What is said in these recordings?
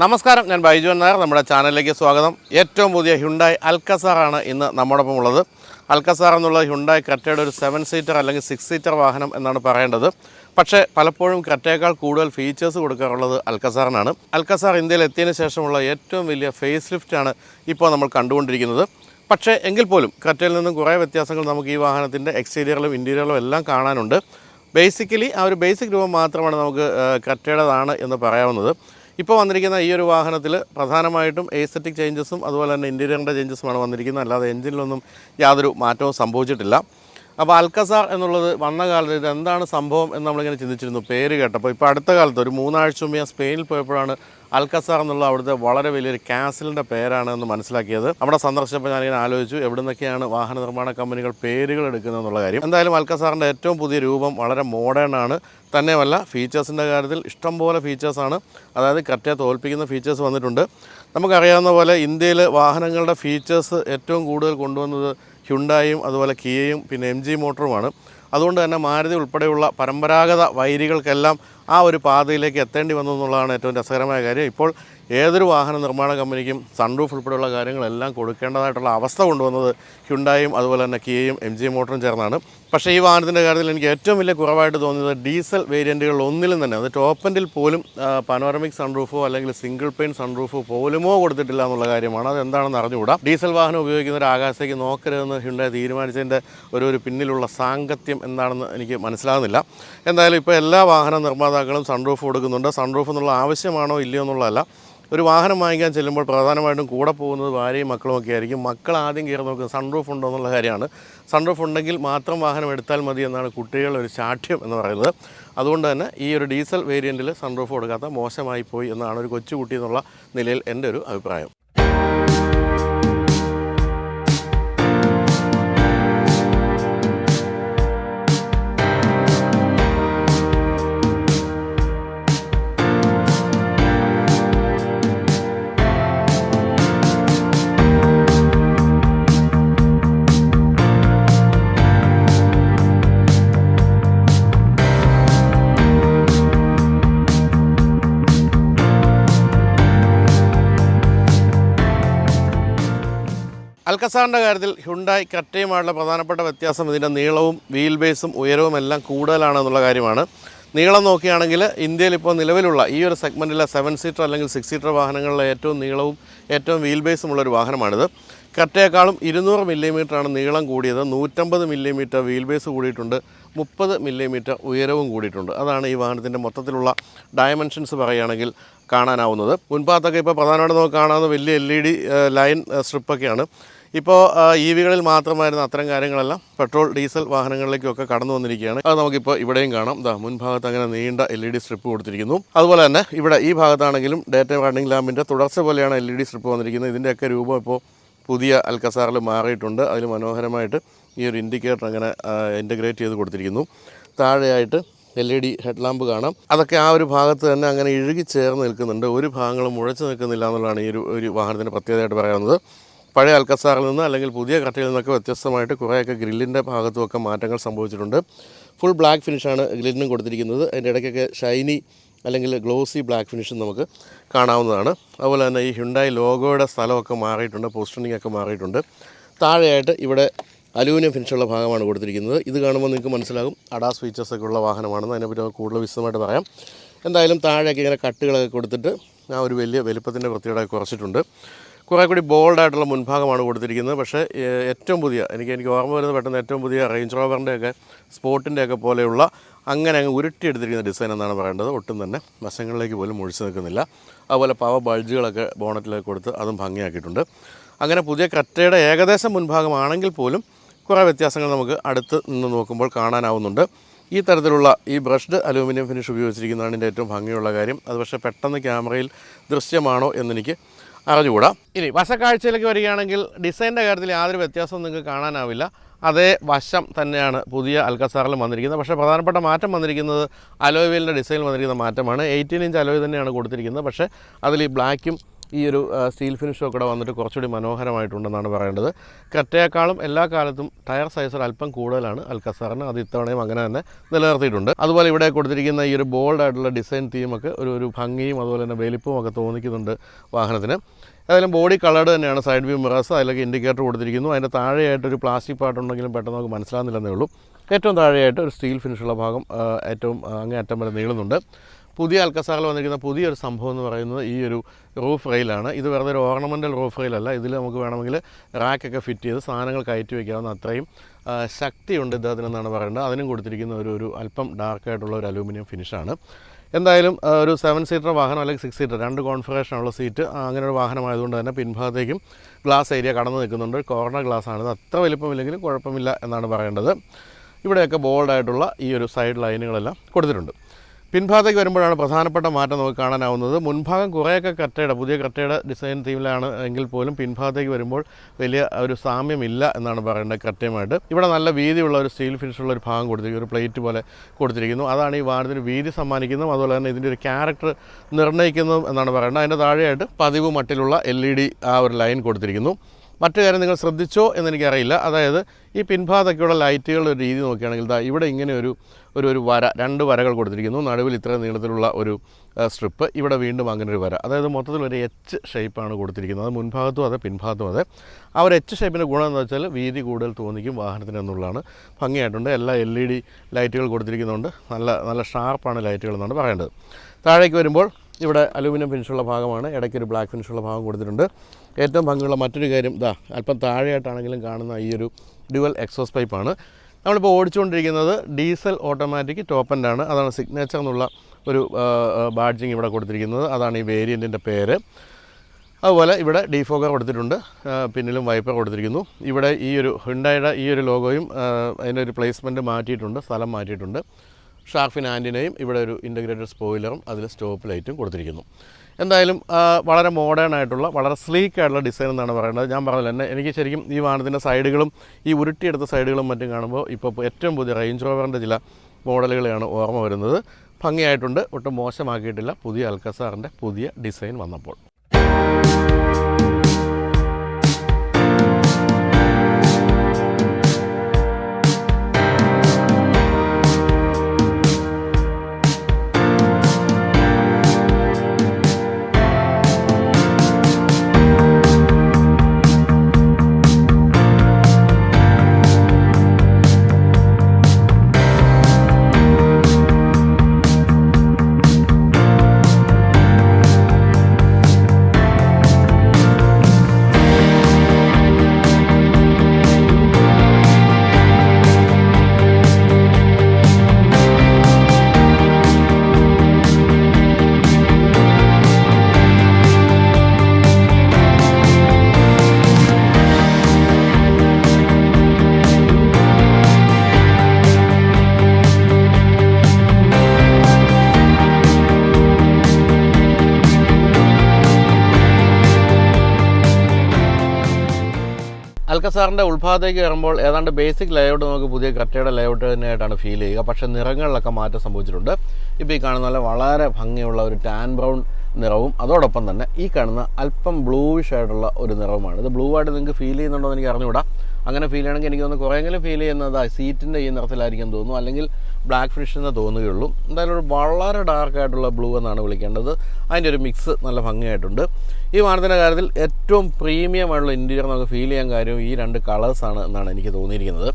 നമസ്കാരം ഞാൻ ബൈജു നായർ നമ്മുടെ ചാനലിലേക്ക് സ്വാഗതം. ഏറ്റവും പുതിയ ഹ്യുണ്ടായി അൽക്കസാറാണ് ഇന്ന് നമ്മോടൊപ്പം ഉള്ളത് അൽക്കസാർ എന്നുള്ള ഹ്യുണ്ടായി ക്രെറ്റയുടെ ഒരു സെവൻ സീറ്റർ അല്ലെങ്കിൽ സിക്സ് സീറ്റർ വാഹനം എന്നാണ് പറയേണ്ടത്. പക്ഷേ പലപ്പോഴും ക്രെറ്റയേക്കാൾ കൂടുതൽ ഫീച്ചേഴ്സ് കൊടുക്കാറുള്ളത് അൽക്കസാറിനാണ്. അൽക്കസാർ ഇന്ത്യയിൽ എത്തിയതിന് ശേഷമുള്ള ഏറ്റവും വലിയ ഫേസ് ലിഫ്റ്റാണ് ഇപ്പോൾ നമ്മൾ കണ്ടുകൊണ്ടിരിക്കുന്നത്. പക്ഷേ എങ്കിൽ പോലും ക്രെറ്റയിൽ നിന്നും കുറേ വ്യത്യാസങ്ങൾ നമുക്ക് ഈ വാഹനത്തിന്റെ എക്സ്റ്റീരിയറിലും ഇന്റീരിയറിലും എല്ലാം കാണാനുണ്ട്. ബേസിക്കലി ആ ഒരു ബേസിക് രൂപം മാത്രമാണ് നമുക്ക് കറ്റയുടേതാണ് എന്ന് പറയാവുന്നത്. ഇപ്പോൾ വന്നിരിക്കുന്ന ഈ ഒരു വാഹനത്തിൽ പ്രധാനമായിട്ടും എസ്തറ്റിക് ചേഞ്ചസും അതുപോലെ തന്നെ ഇന്റീരിയറിന്റെ ചേഞ്ചസുമാണ് വന്നിരിക്കുന്നത്. അല്ലാതെ എഞ്ചിനിലൊന്നും യാതൊരു മാറ്റവും സംഭവിച്ചിട്ടില്ല. അപ്പോൾ അൽക്കസാർ എന്നുള്ളത് വന്ന കാലത്ത് ഇത് എന്താണ് സംഭവം എന്ന് നമ്മളിങ്ങനെ ചിന്തിച്ചിരുന്നു. പേര് കേട്ടപ്പോൾ ഇപ്പോൾ അടുത്ത കാലത്ത് ഒരു മൂന്നാഴ്ച മുമ്പ് ഞാൻ സ്പെയിനിൽ പോയപ്പോഴാണ് അൽക്കസാർ എന്നുള്ള അവിടുത്തെ വളരെ വലിയൊരു കാസിലിന്റെ പേരാണ് എന്ന് മനസ്സിലാക്കിയത്. അവിടെ സന്ദർശിച്ചപ്പോൾ ഞാനിങ്ങനെ ആലോചിച്ചു എവിടെ നിന്നൊക്കെയാണ് വാഹന നിർമ്മാണ കമ്പനികൾ പേരുകൾ എടുക്കുന്നത് എന്നുള്ള കാര്യം. എന്തായാലും അൽക്കസാറിന്റെ ഏറ്റവും പുതിയ രൂപം വളരെ മോഡേൺ ആണ്. തന്നെയുമല്ല ഫീച്ചേഴ്സിന്റെ കാര്യത്തിൽ ഇഷ്ടംപോലെ ഫീച്ചേഴ്സാണ് അതായത് കറ്റയെ തോൽപ്പിക്കുന്ന ഫീച്ചേഴ്സ് വന്നിട്ടുണ്ട്. നമുക്കറിയാവുന്ന പോലെ ഇന്ത്യയിൽ വാഹനങ്ങളുടെ ഫീച്ചേഴ്സ് ഏറ്റവും കൂടുതൽ കൊണ്ടുവന്നത് ഹ്യുണ്ടായും അതുപോലെ കിയയും പിന്നെ എം ജി മോട്ടറുമാണ്. അതുകൊണ്ട് തന്നെ മാരുതി ഉൾപ്പെടെയുള്ള പരമ്പരാഗത വൈരികൾക്കെല്ലാം ആ ഒരു പാതയിലേക്ക് എത്തേണ്ടി വന്നു എന്നുള്ളതാണ് ഏറ്റവും രസകരമായ കാര്യം. ഇപ്പോൾ ഏതൊരു വാഹന നിർമ്മാണ കമ്പനിക്കും സൺറൂഫ് ഉൾപ്പെടെയുള്ള കാര്യങ്ങളെല്ലാം കൊടുക്കേണ്ടതായിട്ടുള്ള അവസ്ഥ കൊണ്ടുവന്നത് ഹ്യുണ്ടായും അതുപോലെ തന്നെ കിയയും എം ജി മോട്ടറും ചേർന്നാണ്. പക്ഷേ ഈ വാഹനത്തിന്റെ കാര്യത്തിൽ എനിക്ക് ഏറ്റവും വലിയ കുറവായിട്ട് തോന്നിയത് ഡീസൽ വേരിയന്റുകളിൽ ഒന്നിലും തന്നെ അത് ടോപ്പ് എൻഡിൽ പോലും പനോറമിക് സൺറൂഫോ അല്ലെങ്കിൽ സിംഗിൾ പെയിൻ സൺറൂഫോ പോലുമോ കൊടുത്തിട്ടില്ല എന്നുള്ള കാര്യമാണ്. അത് എന്താണെന്ന് അറിഞ്ഞുകൂടാ? ഡീസൽ വാഹനം ഉപയോഗിക്കുന്ന ഒരു ആകാശത്തേക്ക് നോക്കരുതെന്ന് ഹിണ്ടായി തീരുമാനിച്ചതിന്റെ ഒരു ഒരു പിന്നിലുള്ള സാങ്കത്യം എന്താണെന്ന് എനിക്ക് മനസ്സിലാകുന്നില്ല. എന്തായാലും ഇപ്പോൾ എല്ലാ വാഹന നിർമ്മാതാക്കളും സൺറൂഫ് കൊടുക്കുന്നുണ്ട്. സൺറൂഫ് എന്നുള്ള ആവശ്യമാണോ ഇല്ലയോ എന്നുള്ളതല്ല. ഒരു വാഹനം വാങ്ങിക്കാൻ ചെല്ലുമ്പോൾ പ്രധാനമായിട്ടും കൂടെ പോകുന്നത് ഭാര്യയും മക്കളും ഒക്കെ ആയിരിക്കും. മക്കൾ ആദ്യം കയറി നോക്കുന്നത് സൺറൂഫ് ഉണ്ടോ എന്നുള്ള കാര്യമാണ്. സൺറൂഫ് ഉണ്ടെങ്കിൽ മാത്രം വാഹനം എടുത്താൽ മതി എന്നാണ് കുട്ടികളുടെ ഒരു ശാഠ്യം എന്ന് പറയുന്നത്. അതുകൊണ്ട് തന്നെ ഈ ഒരു ഡീസൽ വേരിയന്റിൽ സൺറൂഫ് കൊടുക്കാത്ത മോശമായി പോയി എന്നാണ് ഒരു കൊച്ചുകുട്ടി എന്നുള്ള നിലയിൽ എന്റെ ഒരു അഭിപ്രായം. അൽക്കസാറിന്റെ കാര്യത്തിൽ ഹ്യുണ്ടായി കറ്റയുമായുള്ള പ്രധാനപ്പെട്ട വ്യത്യാസം ഇതിന്റെ നീളവും വീൽ ബേസും ഉയരവും എല്ലാം കൂടുതലാണെന്നുള്ള കാര്യമാണ്. നീളം നോക്കുകയാണെങ്കിൽ ഇന്ത്യയിൽ ഇപ്പോൾ നിലവിലുള്ള ഈ ഒരു സെഗ്മെന്റിലെ സെവൻ സീറ്റർ അല്ലെങ്കിൽ സിക്സ് സീറ്റർ വാഹനങ്ങളിലെ ഏറ്റവും നീളവും ഏറ്റവും വീൽ ബേസും ഉള്ളൊരു വാഹനമാണിത്. കറ്റയേക്കാളും ഇരുന്നൂറ് മില്ലിമീറ്ററാണ് നീളം കൂടിയത്. നൂറ്റമ്പത് മില്ലിമീറ്റർ വീൽ ബേസ് കൂടിയിട്ടുണ്ട്. മുപ്പത് മില്ലിമീറ്റർ ഉയരവും കൂടിയിട്ടുണ്ട്. അതാണ് ഈ വാഹനത്തിന്റെ മൊത്തത്തിലുള്ള ഡയമെൻഷൻസ് പറയുകയാണെങ്കിൽ കാണാനാവുന്നത്. മുൻഭാഗത്തൊക്കെ ഇപ്പോൾ പ്രധാനമായിട്ട് നമുക്ക് കാണാവുന്ന വലിയ എൽ ഇ ഡി ലൈൻ സ്ട്രിപ്പൊക്കെയാണ് ഇപ്പോൾ ഇ വികളിൽ മാത്രമായിരുന്ന അത്തരം കാര്യങ്ങളെല്ലാം പെട്രോൾ ഡീസൽ വാഹനങ്ങളിലേക്കൊക്കെ കടന്നു വന്നിരിക്കുകയാണ്. അത് നമുക്കിപ്പോൾ ഇവിടെയും കാണാം. ഇതാ മുൻഭാഗത്ത് അങ്ങനെ നീണ്ട എൽ ഇ ഡി സ്ട്രിപ്പ് കൊടുത്തിരിക്കുന്നു. അതുപോലെ തന്നെ ഇവിടെ ഈ ഭാഗത്താണെങ്കിലും ഡേറ്റ വാർണിംഗ് ലാമ്പിന്റെ തുടർച്ച പോലെയാണ് എൽ ഇ ഡി സ്ട്രിപ്പ് വന്നിരിക്കുന്നത്. ഇതിന്റെയൊക്കെ രൂപം ഇപ്പോൾ പുതിയ അൽക്കസാറിൽ മാറിയിട്ടുണ്ട്. അതിൽ മനോഹരമായിട്ട് ഈ ഒരു ഇൻഡിക്കേറ്റർ അങ്ങനെ ഇന്റഗ്രേറ്റ് ചെയ്ത് കൊടുത്തിരിക്കുന്നു. താഴെയായിട്ട് L E D head lamp കാണാം. അതൊക്കെ ആ ഒരു ഭാഗത്ത് തന്നെ അങ്ങനെ ഇഴുകി ചേർന്ന് നിൽക്കുന്നുണ്ട്. ഒരു ഭാഗങ്ങളും മുഴച്ചു നിൽക്കുന്നില്ല എന്നുള്ളതാണ് ഈ ഒരു ഒരു വാഹനത്തിന്റെ പ്രത്യേകതയായിട്ട് പറയാവുന്നത് പഴയ അൽക്കസാറിൽ നിന്ന് അല്ലെങ്കിൽ പുതിയ കട്ടയിൽ നിന്നൊക്കെ വ്യത്യസ്തമായിട്ട് കുറേയൊക്കെ ഗ്രില്ലിന്റെ ഭാഗത്തുമൊക്കെ മാറ്റങ്ങൾ സംഭവിച്ചിട്ടുണ്ട്. ഫുൾ ബ്ലാക്ക് ഫിനിഷാണ് ഗ്രില്ലിനും കൊടുത്തിരിക്കുന്നത്. അതിന്റെ ഇടയ്ക്കൊക്കെ ഷൈനി അല്ലെങ്കിൽ ഗ്ലോസി ബ്ലാക്ക് ഫിനിഷും നമുക്ക് കാണാവുന്നതാണ്. അതുപോലെ തന്നെ ഈ ഹുണ്ടായി ലോഗോയുടെ സ്ഥലമൊക്കെ മാറിയിട്ടുണ്ട് പോസ്റ്റണിംഗ് ഒക്കെ മാറിയിട്ടുണ്ട്. താഴെയായിട്ട് ഇവിടെ അലൂമിനിയം ഫിനിഷുള്ള ഭാഗമാണ് കൊടുത്തിരിക്കുന്നത്. ഇത് കാണുമ്പോൾ നിങ്ങൾക്ക് മനസ്സിലാകും അഡാസ് ഫീച്ചേഴ്സൊക്കെ ഉള്ള വാഹനമാണെന്ന്. അതിനെപ്പറ്റി നമുക്ക് കൂടുതൽ വിശദമായിട്ട് പറയാം. എന്തായാലും താഴെയൊക്കെ ഇങ്ങനെ കട്ടുകളൊക്കെ കൊടുത്തിട്ട് ആ ഒരു വലിയ വലുപ്പത്തിന്റെ വൃത്തിയുടെ കുറച്ചിട്ടുണ്ട്. കുറേ കൂടി ബോൾഡായിട്ടുള്ള മുൻഭാഗമാണ് കൊടുത്തിരിക്കുന്നത്. പക്ഷേ ഏറ്റവും പുതിയ എനിക്ക് എനിക്ക് ഓർമ്മ വരുന്നത് പെട്ടെന്ന് ഏറ്റവും പുതിയ റേഞ്ച് റോവറിന്റെയൊക്കെ സ്പോർട്ടിന്റെയൊക്കെ പോലെയുള്ള അങ്ങനെ അങ്ങ് ഉരുട്ടിയെടുത്തിരിക്കുന്ന ഡിസൈൻ എന്നാണ് പറയേണ്ടത്. ഒട്ടും തന്നെ വശങ്ങളിലേക്ക് പോലും മുഴിച്ച് നിൽക്കുന്നില്ല. അതുപോലെ പവ ബൾജുകളൊക്കെ ബോണറ്റിലേക്ക് കൊടുത്ത് അതും ഭംഗിയാക്കിയിട്ടുണ്ട്. അങ്ങനെ പുതിയ കറ്റയുടെ ഏകദേശം മുൻഭാഗമാണെങ്കിൽ പോലും കുറേ വ്യത്യാസങ്ങൾ നമുക്ക് അടുത്ത് നിന്ന് നോക്കുമ്പോൾ കാണാനാവുന്നുണ്ട്. ഈ തരത്തിലുള്ള ഈ ബ്രഷ്ഡ് അലൂമിനിയം ഫിനിഷ് ഉപയോഗിച്ചിരിക്കുന്നതാണ് ഇതിന്റെ ഏറ്റവും ഭംഗിയുള്ള കാര്യം. അത് പക്ഷേ പെട്ടെന്ന് ക്യാമറയിൽ ദൃശ്യമാണോ എന്നെനിക്ക് അറിഞ്ഞുകൂടാ. ഇനി വശക്കാഴ്ചയിലേക്ക് വരികയാണെങ്കിൽ ഡിസൈന്റെ കാര്യത്തിൽ യാതൊരു വ്യത്യാസവും നിങ്ങൾക്ക് കാണാനാവില്ല. അതേ വശം തന്നെയാണ് പുതിയ അൽക്കസാറിലും വന്നിരിക്കുന്നത്. പക്ഷേ പ്രധാനപ്പെട്ട മാറ്റം വന്നിരിക്കുന്നത് അലോയ് ഡിസൈൻ വന്നിരിക്കുന്ന മാറ്റമാണ്. എയ്റ്റീൻ ഇഞ്ച് അലോയ് തന്നെയാണ് കൊടുത്തിരിക്കുന്നത്. പക്ഷേ അതിൽ ഈ ബ്ലാക്കും ഈ ഒരു സ്റ്റീൽ ഫിനിഷും ഒക്കെ വന്നിട്ട് കുറച്ചുകൂടി മനോഹരമായിട്ടുണ്ടെന്നാണ് പറയേണ്ടത്. കറ്റയേക്കാളും എല്ലാ കാലത്തും ടയർ സൈസർ അല്പം കൂടുതലാണ്. അൽക്കസാറിന് അത് ഇത്തവണയും അങ്ങനെ തന്നെ നിലനിർത്തിയിട്ടുണ്ട്. അതുപോലെ ഇവിടെ കൊടുത്തിരിക്കുന്ന ഈ ഒരു ബോൾഡ് ആയിട്ടുള്ള ഡിസൈൻ തീമൊക്കെ ഒരു ഒരു ഭംഗിയും അതുപോലെ തന്നെ വലിപ്പവും ഒക്കെ തോന്നിക്കുന്നുണ്ട് വാഹനത്തിന്. ഏതായാലും ബോഡി കളേഡ് തന്നെയാണ് സൈഡ് വ്യൂ മിറേഴ്സ് അതിലൊക്കെ ഇൻഡിക്കേറ്റർ കൊടുത്തിരിക്കുന്നു. അതിന്റെ താഴെയായിട്ട് ഒരു പ്ലാസ്റ്റിക് പാട്ടുണ്ടെങ്കിലും പെട്ടെന്ന് നമുക്ക് മനസ്സിലാകുന്നില്ലെന്നേ ഉള്ളൂ. ഏറ്റവും താഴെയായിട്ട് ഒരു സ്റ്റീൽ ഫിനിഷുള്ള ഭാഗം ഏറ്റവും അങ്ങേ അറ്റം വരെ നീളുന്നുണ്ട്. പുതിയ അൽക്കസാറിൽ വന്നിരിക്കുന്ന പുതിയൊരു സംഭവം എന്ന് പറയുന്നത് ഈ ഒരു റൂഫ് റെയിലാണ്. ഇത് വെറുതെ ഒരു ഓർണമെന്റൽ റൂഫ് റെയിലല്ല ഇതിൽ നമുക്ക് വേണമെങ്കിൽ റാക്കൊക്കെ ഫിറ്റ് ചെയ്ത് സാധനങ്ങൾ കയറ്റി വയ്ക്കാവുന്ന അത്രയും ശക്തിയുണ്ട് ഇദ്ദേഹത്തിനെന്നാണ് പറയേണ്ടത്. അതിനും കൊടുത്തിരിക്കുന്ന ഒരു ഒരു അല്പം ഡാർക്കായിട്ടുള്ള ഒരു അലൂമിനിയം ഫിനിഷാണ് എന്തായാലും ഒരു സെവൻ സീറ്റർ വാഹനം അല്ലെങ്കിൽ സിക്സ് സീറ്റർ രണ്ട് കോൺഫിഗറേഷനുള്ള സീറ്റ് അങ്ങനെ ഒരു വാഹനമായതുകൊണ്ട് തന്നെ പിൻഭാഗത്തേക്കും ഗ്ലാസ് ഏരിയ കടന്നു നിൽക്കുന്നുണ്ട്. കോർണർ ഗ്ലാസ് ആണ്. ഇത് അത്ര വലിപ്പമില്ലെങ്കിലും കുഴപ്പമില്ല എന്നാണ് പറയേണ്ടത്. ഇവിടെയൊക്കെ ബോൾഡായിട്ടുള്ള ഈ ഒരു സൈഡ് ലൈനുകളെല്ലാം കൊടുത്തിട്ടുണ്ട്. പിൻഭാഗത്തേക്ക് വരുമ്പോഴാണ് പ്രധാനപ്പെട്ട മാറ്റം നമുക്ക് കാണാനാവുന്നത്. മുൻഭാഗം കുറേയൊക്കെ കട്ടയുടെ പുതിയ കട്ടയുടെ ഡിസൈൻ തീമിലാണ് എങ്കിൽ പോലും പിൻഭാഗത്തേക്ക് വരുമ്പോൾ വലിയ ഒരു സാമ്യമില്ല എന്നാണ് പറയേണ്ടത് കട്ടയുമായിട്ട് ഇവിടെ നല്ല വീതിയുള്ള ഒരു സ്റ്റീൽ ഫിനിഷുള്ള ഒരു ഭാഗം കൊടുത്തിരിക്കുന്നു. ഒരു പ്ലേറ്റ് പോലെ കൊടുത്തിരിക്കുന്നു. അതാണ് ഈ വാഹനത്തിന് വീതി സമ്മാനിക്കുന്നതും അതുപോലെ തന്നെ ഇതിന്റെ ഒരു ക്യാരക്ടർ നിർണയിക്കുന്നതും എന്നാണ് പറയേണ്ടത്. അതിന്റെ താഴെയായിട്ട് പതിവ് മട്ടിലുള്ള എൽ ആ ഒരു ലൈൻ കൊടുത്തിരിക്കുന്നു. മറ്റു കാര്യം നിങ്ങൾ ശ്രദ്ധിച്ചോ എന്നെനിക്കറിയില്ല. അതായത് ഈ പിൻഭാഗത്തൊക്കെയുള്ള ലൈറ്റുകളുടെ ഒരു രീതി നോക്കുകയാണെങ്കിൽ ദാ ഇവിടെ ഇങ്ങനെ ഒരു ഒരു ഒരു വര രണ്ട് വരകൾ കൊടുത്തിരിക്കുന്നു. നടുവിൽ ഇത്ര നീളത്തിലുള്ള ഒരു സ്ട്രിപ്പ്. ഇവിടെ വീണ്ടും അങ്ങനെ ഒരു വര. അതായത് മൊത്തത്തിൽ ഒരു എച്ച് ഷേപ്പാണ് കൊടുത്തിരിക്കുന്നത്. അത് മുൻഭാഗത്തും അതെ പിൻഭാഗത്തും അതെ. ആ ഒരു എച്ച് ഷേപ്പിന്റെ ഗുണം എന്ന് വെച്ചാൽ വീതി കൂടുതൽ തോന്നിക്കും വാഹനത്തിന് എന്നുള്ളതാണ്. ഭംഗിയായിട്ടുണ്ട്. എല്ലാ എൽ ഇ ഡി ലൈറ്റുകൾ കൊടുത്തിരിക്കുന്നുണ്ട്. നല്ല നല്ല ഷാർപ്പാണ് ലൈറ്റുകൾ എന്നാണ് പറയേണ്ടത്. താഴേക്ക് വരുമ്പോൾ ഇവിടെ അലൂമിനിയം ഫിനിഷുള്ള ഭാഗമാണ്. ഇടയ്ക്ക് ഒരു ബ്ലാക്ക് ഫിനിഷുള്ള ഭാഗം കൊടുത്തിട്ടുണ്ട്. ഏറ്റവും ഭംഗിയുള്ള മറ്റൊരു കാര്യം ഇതാ അല്പം താഴെയായിട്ടാണെങ്കിലും കാണുന്ന ഈ ഒരു ഡ്യുവൽ എക്സോസ് പൈപ്പാണ് നമ്മളിപ്പോൾ ഓടിച്ചുകൊണ്ടിരിക്കുന്നത് ഡീസൽ ഓട്ടോമാറ്റിക് ടോപ്പ് അതാണ് സിഗ്നേച്ചർ എന്നുള്ള ഒരു ബാഡ്ജിങ് ഇവിടെ കൊടുത്തിരിക്കുന്നത്. അതാണ് ഈ വേരിയന്റിന്റെ പേര്. അതുപോലെ ഇവിടെ ഡിഫോഗർ കൊടുത്തിട്ടുണ്ട്. പിന്നിലും വൈപ്പർ കൊടുത്തിരിക്കുന്നു. ഇവിടെ ഈ ഒരു ഹുണ്ടായുടെ ഈ ഒരു ലോഗോയും ഒരു പ്ലേസ്മെന്റ് മാറ്റിയിട്ടുണ്ട് സ്ഥലം മാറ്റിയിട്ടുണ്ട്. ഷാർഫിൻ ആന്റിനെയും ഇവിടെ ഒരു ഇന്റഗ്രേറ്റഡ് സ്പോയിലറും അതിൽ സ്റ്റോപ്പ് ലൈറ്റും കൊടുത്തിരിക്കുന്നു. എന്തായാലും വളരെ മോഡേൺ ആയിട്ടുള്ള വളരെ സ്ലീക്ക് ആയിട്ടുള്ള ഡിസൈൻ എന്നാണ് പറയുന്നത്. ഞാൻ പറഞ്ഞില്ല എന്നെ എനിക്ക് ശരിക്കും ഈ വാഹനത്തിന്റെ സൈഡുകളും ഈ ഉരുട്ടിയെടുത്ത സൈഡുകളും മറ്റും കാണുമ്പോൾ ഇപ്പോൾ ഏറ്റവും പുതിയ റേഞ്ച് റോവറിന്റെ ചില മോഡലുകളെയാണ് ഓർമ്മ വരുന്നത്. ഭംഗിയായിട്ടുണ്ട് ഒട്ടും മോശമാക്കിയിട്ടില്ല. പുതിയ അൽക്കസാറിന്റെ പുതിയ ഡിസൈൻ വന്നപ്പോൾ. അൽക്കസാറിന്റെ ഉൾഭാഗത്തേക്ക് കയറുമ്പോൾ ഏതാണ്ട് ബേസിക് ലേഔട്ട് നമുക്ക് പുതിയ കറ്റയുടെ ലേഔട്ട് തന്നെയായിട്ടാണ് ഫീൽ ചെയ്യുക. പക്ഷേ നിറങ്ങളിലൊക്കെ മാറ്റം സംഭവിച്ചിട്ടുണ്ട്. ഇപ്പോൾ ഈ കാണുന്ന പോലെ വളരെ ഭംഗിയുള്ള ഒരു ടാൻ ബ്രൗൺ നിറവും അതോടൊപ്പം തന്നെ ഈ കാണുന്ന അല്പം ബ്ലൂയിഷ് ആയിട്ടുള്ള ഒരു നിറവുമാണ്. ഇത് ബ്ലൂ ആയിട്ട് നിങ്ങൾക്ക് ഫീൽ ചെയ്യുന്നുണ്ടോ എന്ന് എനിക്ക് അറിഞ്ഞുകൂടാ. അങ്ങനെ ഫീൽ ചെയ്യണമെങ്കിൽ എനിക്ക് തോന്നുന്നു കുറേയെങ്കിലും ഫീൽ ചെയ്യുന്നത് സീറ്റിന്റെ ഈ നിറത്തിലായിരിക്കും തോന്നുന്നു. അല്ലെങ്കിൽ ബ്ലാക്ക് ഫിഷ് എന്ന് തോന്നുകയുള്ളൂ. എന്തായാലും ഒരു വളരെ ഡാർക്കായിട്ടുള്ള ബ്ലൂ എന്നാണ് വിളിക്കേണ്ടത്. അതിന്റെ ഒരു മിക്സ് നല്ല ഭംഗിയായിട്ടുണ്ട്. ഈ വാഹനത്തിന്റെ കാര്യത്തിൽ ഏറ്റവും പ്രീമിയം ആയിട്ടുള്ള ഇന്റീരിയർ നമുക്ക് ഫീൽ ചെയ്യാൻ കാര്യം ഈ രണ്ട് കളേഴ്സാണ് എന്നാണ് എനിക്ക് തോന്നിയിരിക്കുന്നത്.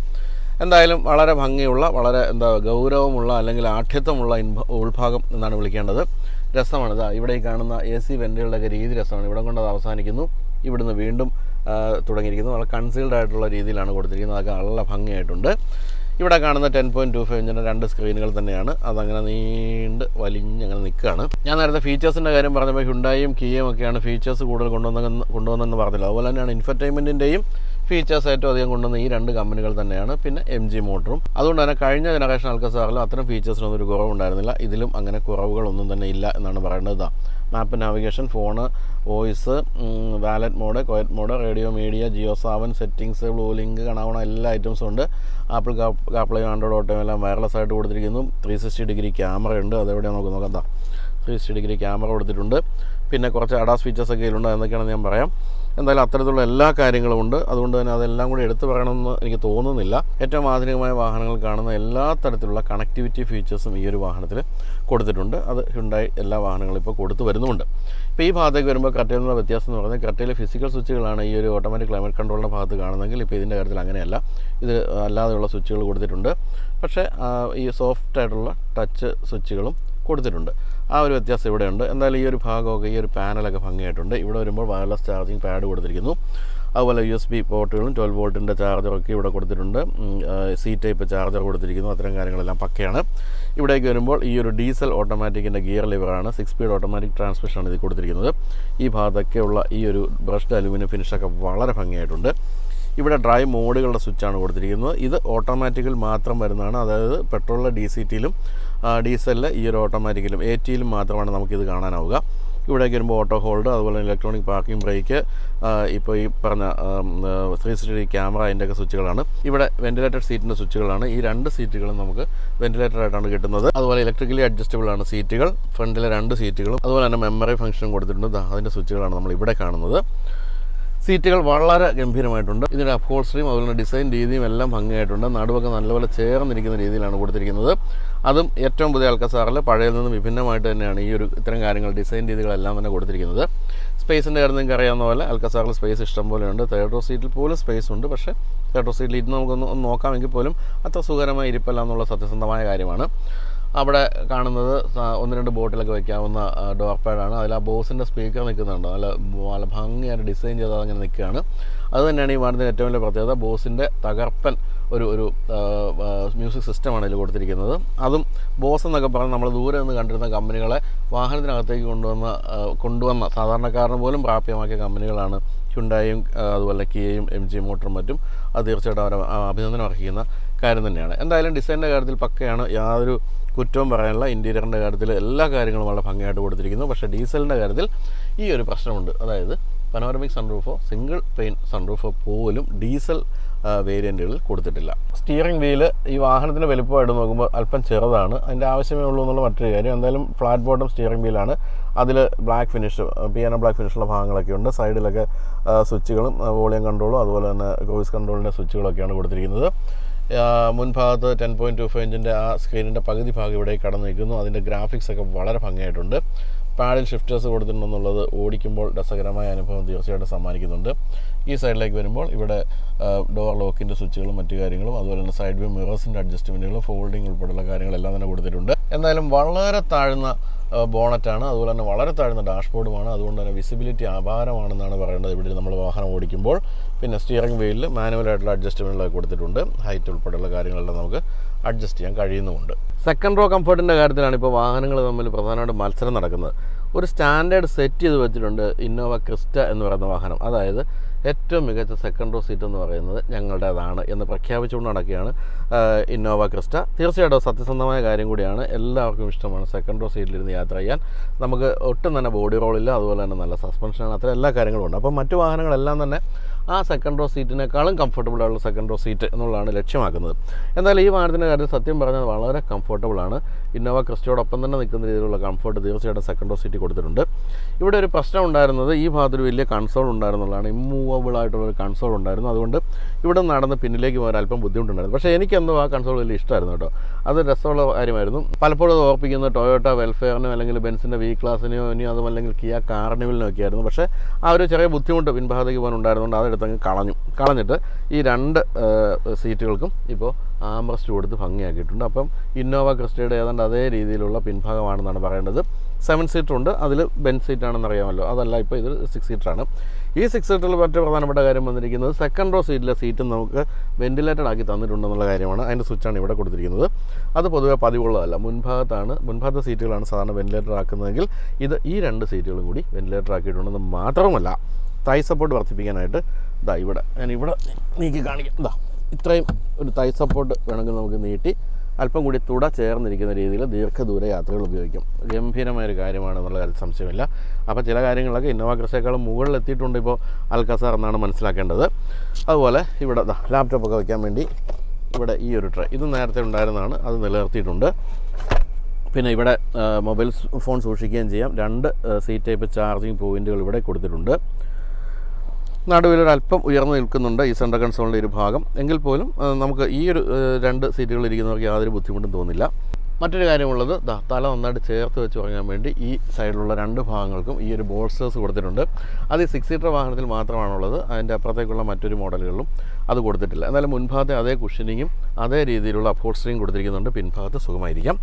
എന്തായാലും വളരെ ഭംഗിയുള്ള വളരെ എന്താ ഗൗരവമുള്ള അല്ലെങ്കിൽ ആഠ്യത്വമുള്ള ഉൾഭാഗം എന്നാണ് വിളിക്കേണ്ടത്. രസമാണ്. ഇതാ ഇവിടെ ഈ കാണുന്ന എ സി വെന്റുകളുടെയൊക്കെ രീതി രസമാണ്. ഇവിടെ കൊണ്ട് അത് അവസാനിക്കുന്നു. ഇവിടുന്ന് വീണ്ടും ആ, തുടങ്ങിയിരിക്കുന്നു. വളരെ കൺസീൽഡ് ആയിട്ടുള്ള രീതിയിലാണ് കൊടുത്തിരിക്കുന്നത്. അതൊക്കെ നല്ല ഭംഗിയായിട്ടുണ്ട്. ഇവിടെ കാണുന്ന ടെൻ പോയിന്റ് ടു ഫൈവ് ഇഞ്ചിന്റെ രണ്ട് സ്ക്രീനുകൾ തന്നെയാണ്. അതങ്ങനെ നീണ്ട് വലിഞ്ഞങ്ങനെ നിൽക്കുകയാണ്. ഞാൻ നേരത്തെ ഫീച്ചേഴ്സിന്റെ കാര്യം പറഞ്ഞപ്പോൾ ഹുണ്ടായും കിയയും ഒക്കെയാണ് ഫീച്ചേഴ്സ് കൂടുതൽ കൊണ്ടുവന്ന കൊണ്ടുവന്നെന്ന് പറഞ്ഞില്ല അതുപോലെ തന്നെയാണ് ഇൻഫർടൈൻമെന്റിന്റെയും ഫീച്ചേഴ്സ് ഏറ്റവും അധികം കൊണ്ടുവന്ന ഈ രണ്ട് കമ്പനികൾ തന്നെയാണ്. പിന്നെ എം ജി മോട്ടറും അതുകൊണ്ട് തന്നെ കഴിഞ്ഞ ജനറേഷൻ ആൾക്കാസാറിലും അത്തരം ഫീച്ചേഴ്സിനൊന്നും ഒരു കുറവുണ്ടായിരുന്നില്ല. ഇതിലും അങ്ങനെ കുറവുകളൊന്നും തന്നെ ഇല്ല എന്നാണ് പറയേണ്ടത് map navigation phone voice valet mode quiet mode radio media Jio Saavn settings blue link കാണാവുന്ന എല്ലാ ഐറ്റംസും ഉണ്ട്. ആപ്പിൾ കാപ്ലൈ ആൻഡ്രോയിഡ് ഓട്ടോ എല്ലാം വയർലെസ് ആയിട്ട് കൊടുത്തിരിക്കുന്നു. ത്രീ സിക്സ്റ്റി ഡിഗ്രി ക്യാമറ ഉണ്ട്. അതെവിടെയാണ് നമുക്ക് നോക്കാം ത്രീ സിക്സ്റ്റി ഡിഗ്രി ക്യാമറ കൊടുത്തിട്ടുണ്ട്. പിന്നെ കുറച്ച് അഡാസ് ഫീച്ചേഴ്സൊക്കെ ഇതിലുണ്ട്. എന്നൊക്കെയാണ് ഞാൻ പറയാം. എന്തായാലും അത്തരത്തിലുള്ള എല്ലാ കാര്യങ്ങളും ഉണ്ട്. അതുകൊണ്ട് തന്നെ അതെല്ലാം കൂടി എടുത്തു പറയണമെന്ന് എനിക്ക് തോന്നുന്നില്ല. ഏറ്റവും ആധുനികമായ വാഹനങ്ങൾ കാണുന്ന എല്ലാ തരത്തിലുള്ള കണക്ടിവിറ്റി ഫീച്ചേഴ്സും ഈ ഒരു വാഹനത്തിൽ കൊടുത്തിട്ടുണ്ട്. അത് ഹുണ്ടായി എല്ലാ വാഹനങ്ങളും ഇപ്പോൾ കൊടുത്തു വരുന്നുമുണ്ട്. ഇപ്പോൾ ഈ ഭാഗത്തേക്ക് വരുമ്പോൾ കട്ടയിൽ നിന്നുള്ള വ്യത്യാസം എന്ന് പറഞ്ഞാൽ കട്ടയിലെ ഫിസിക്കൽ സ്വിച്ചുകളാണ് ഈ ഒരു ഓട്ടോമാറ്റിക് ക്ലൈമറ്റ് കൺട്രോളിന്റെ ഭാഗത്ത് കാണുന്നതെങ്കിൽ ഇപ്പോൾ ഇതിന്റെ കാര്യത്തിൽ അങ്ങനെയല്ല. ഇത് അല്ലാതെയുള്ള സ്വിച്ചുകൾ കൊടുത്തിട്ടുണ്ട്. പക്ഷേ ഈ സോഫ്റ്റ് ആയിട്ടുള്ള ടച്ച് സ്വിച്ചുകളും കൊടുത്തിട്ടുണ്ട്. ആ ഒരു വ്യത്യാസം ഇവിടെയുണ്ട്. എന്തായാലും ഈ ഒരു ഭാഗമൊക്കെ ഈ ഒരു പാനലൊക്കെ ഭംഗിയായിട്ടുണ്ട്. ഇവിടെ വരുമ്പോൾ വയർലെസ് ചാർജിങ് പാഡ് കൊടുത്തിരിക്കുന്നു. അതുപോലെ യു എസ് ബി പോർട്ടുകളും ട്വൽവ് വോൾട്ടിന്റെ ചാർജറൊക്കെ ഇവിടെ കൊടുത്തിട്ടുണ്ട്. സി ടൈപ്പ് ചാർജർ കൊടുത്തിരിക്കുന്നു. അത്തരം കാര്യങ്ങളെല്ലാം പക്കയാണ്. ഇവിടേക്ക് വരുമ്പോൾ ഈ ഒരു ഡീസൽ ഓട്ടോമാറ്റിക്കിന്റെ ഗിയർ ലിവറാണ് സിക്സ് സ്പീഡ് ഓട്ടോമാറ്റിക് ട്രാൻസ്മിഷനാണ് ഇത് കൊടുത്തിരിക്കുന്നത്. ഈ ഭാഗത്തൊക്കെയുള്ള ഈ ഒരു ബ്രഷ്ഡ് അലുമിനിയം ഫിനിഷൊക്കെ വളരെ ഭംഗിയായിട്ടുണ്ട്. ഇവിടെ ഡ്രൈവ് മോഡുകളുടെ സ്വിച്ചാണ് കൊടുത്തിരിക്കുന്നത്. ഇത് ഓട്ടോമാറ്റിക്കിൽ മാത്രം വരുന്നതാണ്. അതായത് പെട്രോളിലെ ഡി സി ടിയിലും ഡീസലിലെ ഈ ഒരു ഓട്ടോമാറ്റിക്കിലും എ ടിയിലും മാത്രമാണ് നമുക്കിത് കാണാനാവുക. ഇവിടേക്ക് വരുമ്പോൾ ഓട്ടോ ഹോൾഡ് അതുപോലെ ഇലക്ട്രോണിക് പാർക്കിംഗ് ബ്രേക്ക് ഇപ്പോൾ ഈ പറഞ്ഞ ത്രീ സിക്സ്റ്റി ക്യാമറ അതിന്റെയൊക്കെ സ്വിച്ചുകളാണ്. ഇവിടെ വെന്റിലേറ്റഡ് സീറ്റിന്റെ സ്വിച്ചുകളാണ്. ഈ രണ്ട് സീറ്റുകളും നമുക്ക് വെന്റിലേറ്റഡ് ആയിട്ടാണ് കിട്ടുന്നത്. അതുപോലെ ഇലക്ട്രിക്കലി അഡ്ജസ്റ്റബിൾ ആണ് സീറ്റുകൾ ഫ്രണ്ടിലെ രണ്ട് സീറ്റുകളും അതുപോലെ തന്നെ മെമ്മറി ഫംഗ്ഷൻ കൊടുത്തിട്ടുണ്ട്. അതിന്റെ സ്വിച്ചുകളാണ് നമ്മൾ ഇവിടെ കാണുന്നത്. സീറ്റുകൾ വളരെ ഗംഭീരമായിട്ടുണ്ട്. ഇതിന്റെ അപ്ഹോൾസ്റ്ററിയും അതുപോലെ ഡിസൈൻ രീതിയും എല്ലാം ഭംഗിയായിട്ടുണ്ട്. നടുവൊക്കെ നല്ലപോലെ ചേർന്നിരിക്കുന്ന രീതിയിലാണ് കൊടുത്തിരിക്കുന്നത്. അതും ഏറ്റവും പുതിയ അൽക്കസാറിൽ പഴയതിൽ നിന്നും വിഭിന്നമായിട്ട് തന്നെയാണ് ഈ ഒരു ഇത്തരം കാര്യങ്ങൾ ഡിസൈൻ രീതികളെല്ലാം തന്നെ കൊടുത്തിരിക്കുന്നത്. സ്പേസിന്റെ കാര്യം നിങ്ങൾക്ക് അറിയാവുന്ന പോലെ അൽക്കസാറിൽ സ്പേസ് ഇഷ്ടം പോലെയുണ്ട് തേർഡ് റോ സീറ്റിൽ പോലും സ്പേസ് ഉണ്ട്. പക്ഷേ തേർഡ് റോ സീറ്റിൽ ഇരുന്ന് നമുക്കൊന്ന് നോക്കാമെങ്കിൽ പോലും അത്ര സുഖകരമായ ഇരിപ്പല്ല എന്നുള്ള സത്യസന്ധമായ കാര്യമാണ്. അവിടെ കാണുന്നത് ഒന്ന് രണ്ട് ബോട്ടിലൊക്കെ വെക്കാവുന്ന ഡോർ പാഡാണ് അതിൽ ആ ബോസിന്റെ സ്പീക്കർ നിൽക്കുന്നുണ്ട്. നല്ല നല്ല ഭംഗിയായിട്ട് ഡിസൈൻ ചെയ്താൽ അങ്ങനെ നിൽക്കുകയാണ്. അത് തന്നെയാണ് ഈ വാടിന്റെ ഏറ്റവും വലിയ പ്രത്യേകത. ബോസിന്റെ തകർപ്പൻ ഒരു ഒരു മ്യൂസിക് സിസ്റ്റമാണ് ഇതിൽ കൊടുത്തിരിക്കുന്നത്. അതും ബോസ് എന്നൊക്കെ പറഞ്ഞ് നമ്മൾ ദൂരെ നിന്ന് കണ്ടിരുന്ന കമ്പനികളെ വാഹനത്തിനകത്തേക്ക് കൊണ്ടുവന്ന കൊണ്ടുവന്ന സാധാരണക്കാരന് പോലും പ്രാപ്യമാക്കിയ കമ്പനികളാണ് ഹ്യുണ്ടായും അതുപോലെ കിയയും എം ജി മോട്ടറും മറ്റും. അത് തീർച്ചയായിട്ടും അവർ അഭിനന്ദനം അർഹിക്കുന്ന കാര്യം തന്നെയാണ്. എന്തായാലും ഡിസൈനിന്റെ കാര്യത്തിൽ പക്കയാണ് യാതൊരു കുറ്റവും പറയാനുള്ള ഇന്റീരിയറിന്റെ കാര്യത്തിൽ എല്ലാ കാര്യങ്ങളും വളരെ ഭംഗിയായിട്ട് കൊടുത്തിരിക്കുന്നു. പക്ഷേ ഡീസലിന്റെ കാര്യത്തിൽ ഈ ഒരു പ്രശ്നമുണ്ട്. അതായത് പനോരമിക് സൺറൂഫോ സിംഗിൾ പെയിൻ സൺറൂഫോ പോലും ഡീസൽ വേരിയന്റുകളിൽ കൊടുത്തിട്ടില്ല. സ്റ്റിയറിംഗ് വീൽ ഈ വാഹനത്തിന്റെ വലുപ്പമായിട്ട് നോക്കുമ്പോൾ അല്പം ചെറുതാണ്. അതിന്റെ ആവശ്യമേ ഉള്ളൂ എന്നുള്ള മറ്റൊരു കാര്യം. എന്തായാലും ഫ്ലാറ്റ് ബോട്ടം സ്റ്റിയറിംഗ് വീലാണ് അതിൽ ബ്ലാക്ക് ഫിനിഷ് പിയാനോ ബ്ലാക്ക് ഫിനിഷുള്ള ഭാഗങ്ങളൊക്കെ ഉണ്ട്. സൈഡിലൊക്കെ സ്വിച്ചുകളും വോളിയം കൺട്രോളും അതുപോലെ തന്നെ ക്രൂയിസ് കൺട്രോളിന്റെ സ്വിച്ചുകളൊക്കെയാണ് കൊടുത്തിരിക്കുന്നത്. മുൻഭാഗത്ത് ടെൻ പോയിന്റ് ടു ഫൈവ് ഇഞ്ചിന്റെ ആ സ്ക്രീനിന്റെ പകുതി ഭാഗം ഇവിടെ കടന്നു നിൽക്കുന്നു. അതിന്റെ ഗ്രാഫിക്സ് ഒക്കെ വളരെ ഭംഗിയായിട്ടുണ്ട്. പാഡിൽ ഷിഫ്റ്റേഴ്സ് കൊടുത്തിട്ടുണ്ടെന്നുള്ളത് ഓടിക്കുമ്പോൾ രസകരമായ അനുഭവം തീർച്ചയായിട്ടും സമ്മാനിക്കുന്നുണ്ട്. ഈ സൈഡിലേക്ക് വരുമ്പോൾ ഇവിടെ ഡോർ ലോക്കിന്റെ സ്വിച്ചുകളും മറ്റു കാര്യങ്ങളും അതുപോലെ തന്നെ സൈഡ് വ്യൂ മിറേഴ്സിന്റെ അഡ്ജസ്റ്റ്മെന്റുകളും ഫോൾഡിംഗ് ഉൾപ്പെടെയുള്ള കാര്യങ്ങളെല്ലാം തന്നെ കൊടുത്തിട്ടുണ്ട്. എന്തായാലും വളരെ താഴ്ന്ന ബോണറ്റാണ് അതുപോലെ തന്നെ വളരെ താഴ്ന്ന ഡാഷ്ബോർഡുമാണ് അതുകൊണ്ട് തന്നെ വിസിബിലിറ്റി അപാരമാണെന്നാണ് പറയേണ്ടത്. ഇവിടെ നമ്മൾ വാഹനം ഓടിക്കുമ്പോൾ പിന്നെ സ്റ്റിയറിംഗ് വീലിൽ മാനുവലായിട്ടുള്ള അഡ്ജസ്റ്റ്മെന്റുകളൊക്കെ കൊടുത്തിട്ടുണ്ട്. ഹൈറ്റ് ഉൾപ്പെടെയുള്ള കാര്യങ്ങളെല്ലാം നമുക്ക് അഡ്ജസ്റ്റ് ചെയ്യാൻ കഴിയുന്നുമുണ്ട്. സെക്കൻഡ് റോ കംഫർട്ടിന്റെ കാര്യത്തിലാണ് ഇപ്പോൾ വാഹനങ്ങൾ തമ്മിൽ പ്രധാനമായിട്ട് മത്സരം നടക്കുന്നത്. ഒരു സ്റ്റാൻഡേർഡ് സെറ്റ് ചെയ്ത് വെച്ചിട്ടുണ്ട് ഇന്നോവ ക്രിസ്റ്റ എന്ന് പറയുന്ന വാഹനം. അതായത് ഏറ്റവും മികച്ച സെക്കൻഡ് റോ സീറ്റ് എന്ന് പറയുന്നത് ഞങ്ങളുടേതാണ് എന്ന് പ്രഖ്യാപിച്ചുകൊണ്ട് നടക്കുകയാണ് ഇന്നോവ ക്രിസ്റ്റ തീർച്ചയായിട്ടും സത്യസന്ധമായ കാര്യം കൂടിയാണ്. എല്ലാവർക്കും ഇഷ്ടമാണ് സെക്കൻഡ് റോ സീറ്റിലിരുന്ന് യാത്ര ചെയ്യാൻ. നമുക്ക് ഒട്ടും തന്നെ ബോഡി റോളില്ല അതുപോലെ തന്നെ നല്ല സസ്പെൻഷനാണ് അത്ര എല്ലാ കാര്യങ്ങളും ഉണ്ട്. അപ്പം മറ്റു വാഹനങ്ങളെല്ലാം തന്നെ ആ സെക്കൻഡ് റോ സീറ്റിനേക്കാളും കംഫർട്ടബിൾ ആയുള്ള സെക്കൻഡ് റോ സീറ്റ് എന്നുള്ളതാണ് ലക്ഷ്യമാക്കുന്നത്. എന്നാൽ ഈ വാഹനത്തിന്റെ കാര്യം സത്യം പറഞ്ഞാൽ വളരെ കംഫർട്ടബിൾ ആണ്. ഇന്നോവ ക്രിസ്റ്റയോടൊപ്പം തന്നെ നിൽക്കുന്ന രീതിയിലുള്ള കംഫർട്ട് തീർച്ചയായിട്ടും സെക്കൻഡ് റോ സീറ്റ് കൊടുത്തിട്ടുണ്ട്. ഇവിടെ ഒരു പ്രശ്നം ഉണ്ടായിരുന്നത് ഈ ഭാഗത്തൊരു വലിയ കൺസോൾ ഉണ്ടായിരുന്നുള്ളതാണ്. ഇമ്മൂവബിൾ ആയിട്ടുള്ള ഒരു കൺസോൾ ഉണ്ടായിരുന്നു. അതുകൊണ്ട് ഇവിടെ നടന്ന് പിന്നിലേക്ക് പോകാൻ അല്പം ബുദ്ധിമുട്ടുണ്ടായിരുന്നു. പക്ഷേ എനിക്കെന്തോ ആ കൺസോൾ വലിയ ഇഷ്ടമായിരുന്നു കേട്ടോ. അത് രസമുള്ള കാര്യമായിരുന്നു. പലപ്പോഴും അത് ടൊയോട്ട വെൽഫെയറിനോ അല്ലെങ്കിൽ ബെൻസിന്റെ വി ക്ലാസ്സിനെയോ ഇനി അതും അല്ലെങ്കിൽ കിയ കാർണിവലിനോ ഒക്കെ ആയിരുന്നു പക്ഷേ ആ ഒരു ചെറിയ ബുദ്ധിമുട്ട് പിൻഭാഗത്തേക്ക് പോകാൻ ഉണ്ടായിരുന്നുകൊണ്ട് അതെടുത്തങ്ങ് കളഞ്ഞു. കളഞ്ഞിട്ട് ഈ രണ്ട് സീറ്റുകൾക്കും ഇപ്പോൾ ആംബ്രസ്റ്റ് കൊടുത്ത് ഭംഗിയാക്കിയിട്ടുണ്ട്. അപ്പം ഇന്നോവ ക്രിസ്റ്റയുടെ ഏതാണ്ട് അതേ രീതിയിലുള്ള പിൻഭാഗമാണെന്നാണ് പറയേണ്ടത്. സെവൻ സീറ്റർ ഉണ്ട് അതിൽ ബെൻ സീറ്റാണെന്ന് അറിയാമല്ലോ. അതല്ല ഇപ്പോൾ ഇത് സിക്സ് സീറ്ററാണ്. ഈ സിക്സ് സീറ്ററിൽ മറ്റു പ്രധാനപ്പെട്ട കാര്യം വന്നിരിക്കുന്നത് സെക്കൻഡ് റോ സീറ്റിലെ സീറ്റ് നമുക്ക് വെന്റിലേറ്റഡ് ആക്കി തന്നിട്ടുണ്ടെന്നുള്ള കാര്യമാണ് അതിന്റെ സ്വിച്ചാണ് ഇവിടെ കൊടുത്തിരിക്കുന്നത്. അത് പൊതുവേ പതിവുള്ളതല്ല. മുൻഭാഗത്താണ് മുൻഭാഗത്തെ സീറ്റുകളാണ് സാധാരണ വെന്റിലേറ്റർ ആക്കുന്നതെങ്കിൽ ഇത് ഈ രണ്ട് സീറ്റുകളും കൂടി വെന്റിലേറ്റർ ആക്കിയിട്ടുണ്ടെന്ന് മാത്രമല്ല. തൈ സപ്പോർട്ട് വർദ്ധിപ്പിക്കാനായിട്ട് ഇതാ ഇവിടെ ഞാൻ ഇവിടെ നീക്കി കാണിക്കാം. ഇതാ ഇത്രയും ഒരു തൈ സപ്പോർട്ട് വേണമെങ്കിൽ നമുക്ക് നീട്ടി അല്പം കൂടി തുട ചേർന്നിരിക്കുന്ന രീതിയിൽ ദീർഘദൂര യാത്രകൾ ഉപയോഗിക്കും. ഗംഭീരമായ ഒരു കാര്യമാണ് എന്നുള്ള കാര്യം സംശയമില്ല. അപ്പോൾ ചില കാര്യങ്ങളൊക്കെ ഇന്നോവ ക്രിസ്റ്റേക്കാളും മുകളിൽ എത്തിയിട്ടുണ്ട് ഇപ്പോൾ അൽക്കസാർ എന്നാണ് മനസ്സിലാക്കേണ്ടത്. അതുപോലെ ഇവിടെ ലാപ്ടോപ്പൊക്കെ വയ്ക്കാൻ വേണ്ടി ഇവിടെ ഈ ഒരു ട്രേ ഇത് നേരത്തെ ഉണ്ടായിരുന്നതാണ് അത് നിലനിർത്തിയിട്ടുണ്ട്. പിന്നെ ഇവിടെ മൊബൈൽ ഫോൺ സൂക്ഷിക്കുകയും ചെയ്യാം. രണ്ട് സി ടൈപ്പ് ചാർജിങ് പോയിന്റുകൾ ഇവിടെ കൊടുത്തിട്ടുണ്ട്. നടുവിലൊരു അല്പം ഉയർന്നു നിൽക്കുന്നുണ്ട് ഈ സെൻട്രൽ കൺസോളിന്റെ ഒരു ഭാഗം. എങ്കിൽ പോലും നമുക്ക് ഈ ഒരു രണ്ട് സീറ്റുകൾ ഇരിക്കുന്നവർക്ക് യാതൊരു ബുദ്ധിമുട്ടും തോന്നില്ല. മറ്റൊരു കാര്യമുള്ളത് തല നന്നായിട്ട് ചേർത്ത് വെച്ച് ഉറങ്ങാൻ വേണ്ടി ഈ സൈഡിലുള്ള രണ്ട് ഭാഗങ്ങൾക്കും ഈ ഒരു ബോൾസേഴ്സ് കൊടുത്തിട്ടുണ്ട്. അത് ഈ സിക്സ് സീറ്റർ വാഹനത്തിൽ മാത്രമാണുള്ളത്. അതിന്റെ അപ്പുറത്തേക്കുള്ള മറ്റൊരു മോഡലുകളിലും അത് കൊടുത്തിട്ടില്ല. എന്നാലും മുൻഭാഗത്തെ അതേ കുഷനിങ്ങും അതേ രീതിയിലുള്ള അപ്പോൾസ്റ്ററിയും കൊടുത്തിരിക്കുന്നുണ്ട്. പിൻഭാഗത്ത് സുഖമായിരിക്കാം.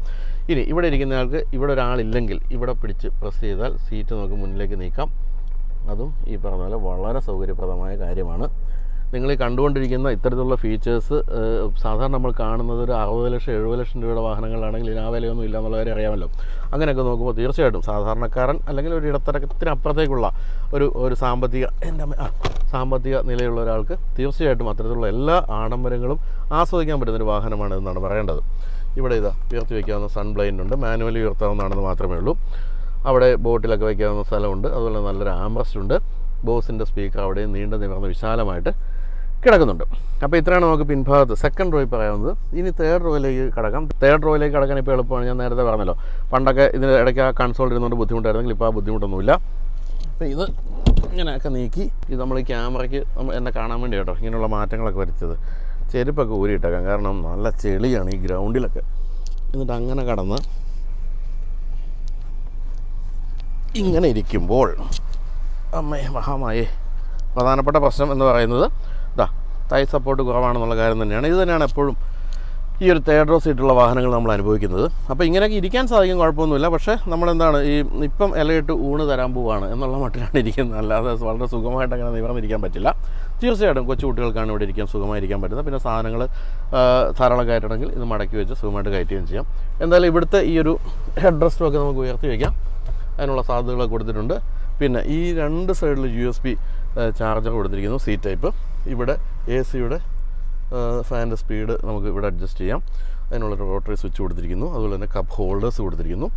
ഇനി ഇവിടെ ഇരിക്കുന്നയാൾക്ക് ഇവിടെ ഒരാളില്ലെങ്കിൽ ഇവിടെ പിടിച്ച് പ്രസ് ചെയ്താൽ സീറ്റ് നമുക്ക് മുന്നിലേക്ക് നീക്കാം. അതും ഈ പറഞ്ഞ പോലെ വളരെ സൗകര്യപ്രദമായ കാര്യമാണ്. നിങ്ങൾ ഈ കണ്ടുകൊണ്ടിരിക്കുന്ന ഇത്തരത്തിലുള്ള ഫീച്ചേഴ്സ് സാധാരണ നമ്മൾ കാണുന്നത് ഒരു അറുപത് ലക്ഷം എഴുപത് ലക്ഷം രൂപയുടെ വാഹനങ്ങളാണെങ്കിൽ ഇതിന് ആ വിലയൊന്നും ഇല്ല എന്നുള്ള കാര്യം അറിയാമല്ലോ. അങ്ങനെയൊക്കെ നോക്കുമ്പോൾ തീർച്ചയായിട്ടും സാധാരണക്കാരൻ അല്ലെങ്കിൽ ഒരു ഇടത്തരത്തിനപ്പുറത്തേക്കുള്ള ഒരു ഒരു സാമ്പത്തിക എന്റെ സാമ്പത്തിക നിലയുള്ള ഒരാൾക്ക് തീർച്ചയായിട്ടും അത്തരത്തിലുള്ള എല്ലാ ആഡംബരങ്ങളും ആസ്വദിക്കാൻ പറ്റുന്നൊരു വാഹനമാണ് എന്നാണ് പറയേണ്ടത്. ഇവിടെ ഇതാ ഉയർത്തി വയ്ക്കാവുന്ന സൺ ബ്ലൈൻഡ് ഉണ്ട് മാനുവലി ഉയർത്താവുന്നതാണെന്ന് മാത്രമേ ഉള്ളൂ. അവിടെ ബോട്ടിലൊക്കെ വയ്ക്കാവുന്ന സ്ഥലമുണ്ട്. അതുപോലെ നല്ലൊരു ആംബ്രസ്റ്റ് ഉണ്ട്. ബോസിന്റെ സ്പീക്കർ അവിടെ നീണ്ട നിവർന്ന് വിശാലമായിട്ട് കിടക്കുന്നുണ്ട്. അപ്പോൾ ഇത്രയാണ് നമുക്ക് പിൻഭാഗത്ത്. സെക്കൻഡ് റോയിൽ പറയാവുന്നത് ഇനി തേർഡ് റോയിലേക്ക് കിടക്കാം. തേർഡ് റോയിലേക്ക് കിടക്കാൻ ഇപ്പോൾ എളുപ്പമാണ്. ഞാൻ നേരത്തെ പറഞ്ഞല്ലോ. പണ്ടൊക്കെ ഇതിന് ഇടയ്ക്ക് ആ കൺസോൾ ഇരുന്നുകൊണ്ട് ബുദ്ധിമുട്ടായിരുന്നെങ്കിൽ ഇപ്പോൾ ആ ബുദ്ധിമുട്ടൊന്നുമില്ല. അപ്പോൾ ഇത് ഇങ്ങനെയൊക്കെ നീക്കി ഇത് നമ്മൾ ഈ ക്യാമറയ്ക്ക് എന്നെ കാണാൻ വേണ്ടി കേട്ടോ. ഇങ്ങനെയുള്ള മാറ്റങ്ങളൊക്കെ വരുത്തിയത്. ചെരുപ്പൊക്കെ ഊരിയിട്ടേക്കാം. കാരണം നല്ല ചെളിയാണ് ഈ ഗ്രൗണ്ടിലൊക്കെ എന്നിട്ട് അങ്ങനെ കടന്ന് ഇങ്ങനെ ഇരിക്കുമ്പോൾ അമ്മേ മഹാമായേ പ്രധാനപ്പെട്ട പ്രശ്നം എന്ന് പറയുന്നത് ഇതാ തൈ സപ്പോർട്ട് കുറവാണെന്നുള്ള കാര്യം തന്നെയാണ്. ഇത് തന്നെയാണ് എപ്പോഴും ഈ ഒരു തേർഡ് റോ സീറ്റുള്ള വാഹനങ്ങൾ നമ്മൾ അനുഭവിക്കുന്നത്. അപ്പോൾ ഇങ്ങനെയൊക്കെ ഇരിക്കാൻ സാധിക്കും കുഴപ്പമൊന്നുമില്ല. പക്ഷേ നമ്മളെന്താണ് ഈ ഇപ്പം ഇലയിട്ട് ഊണ് തരാൻ പോവാണ് എന്നുള്ള മട്ടിലാണ് ഇരിക്കുന്നത്. അല്ലാതെ വളരെ സുഖമായിട്ട് അങ്ങനെ നിവർന്നിരിക്കാൻ പറ്റില്ല. തീർച്ചയായിട്ടും കൊച്ചു കുട്ടികൾക്കാണ് ഇവിടെ ഇരിക്കാൻ സുഖമായിരിക്കാൻ പറ്റുന്നത്. പിന്നെ സാധനങ്ങൾ ധാരാളം കയറ്റണമെങ്കിൽ ഇത് മടക്കി വെച്ച് സുഖമായിട്ട് കയറ്റുകയും ചെയ്യാം. എന്തായാലും ഇവിടുത്തെ ഈ ഒരു ഹെഡ് റെസ്റ്റും ഒക്കെ നമുക്ക് ഉയർത്തി വയ്ക്കാം അതിനുള്ള സാധ്യതകളൊക്കെ കൊടുത്തിട്ടുണ്ട്. പിന്നെ ഈ രണ്ട് സൈഡിൽ യു എസ് ബി ചാർജർ കൊടുത്തിരിക്കുന്നു സി ടൈപ്പ് ഇവിടെ എ സിയുടെ ഫാനിന്റെ സ്പീഡ് നമുക്ക് ഇവിടെ അഡ്ജസ്റ്റ് ചെയ്യാം. അതിനുള്ളൊരു റോട്ടറി സ്വിച്ച് കൊടുത്തിരിക്കുന്നു. അതുപോലെ തന്നെ കപ്പ് ഹോൾഡേഴ്സ് കൊടുത്തിരിക്കുന്നു.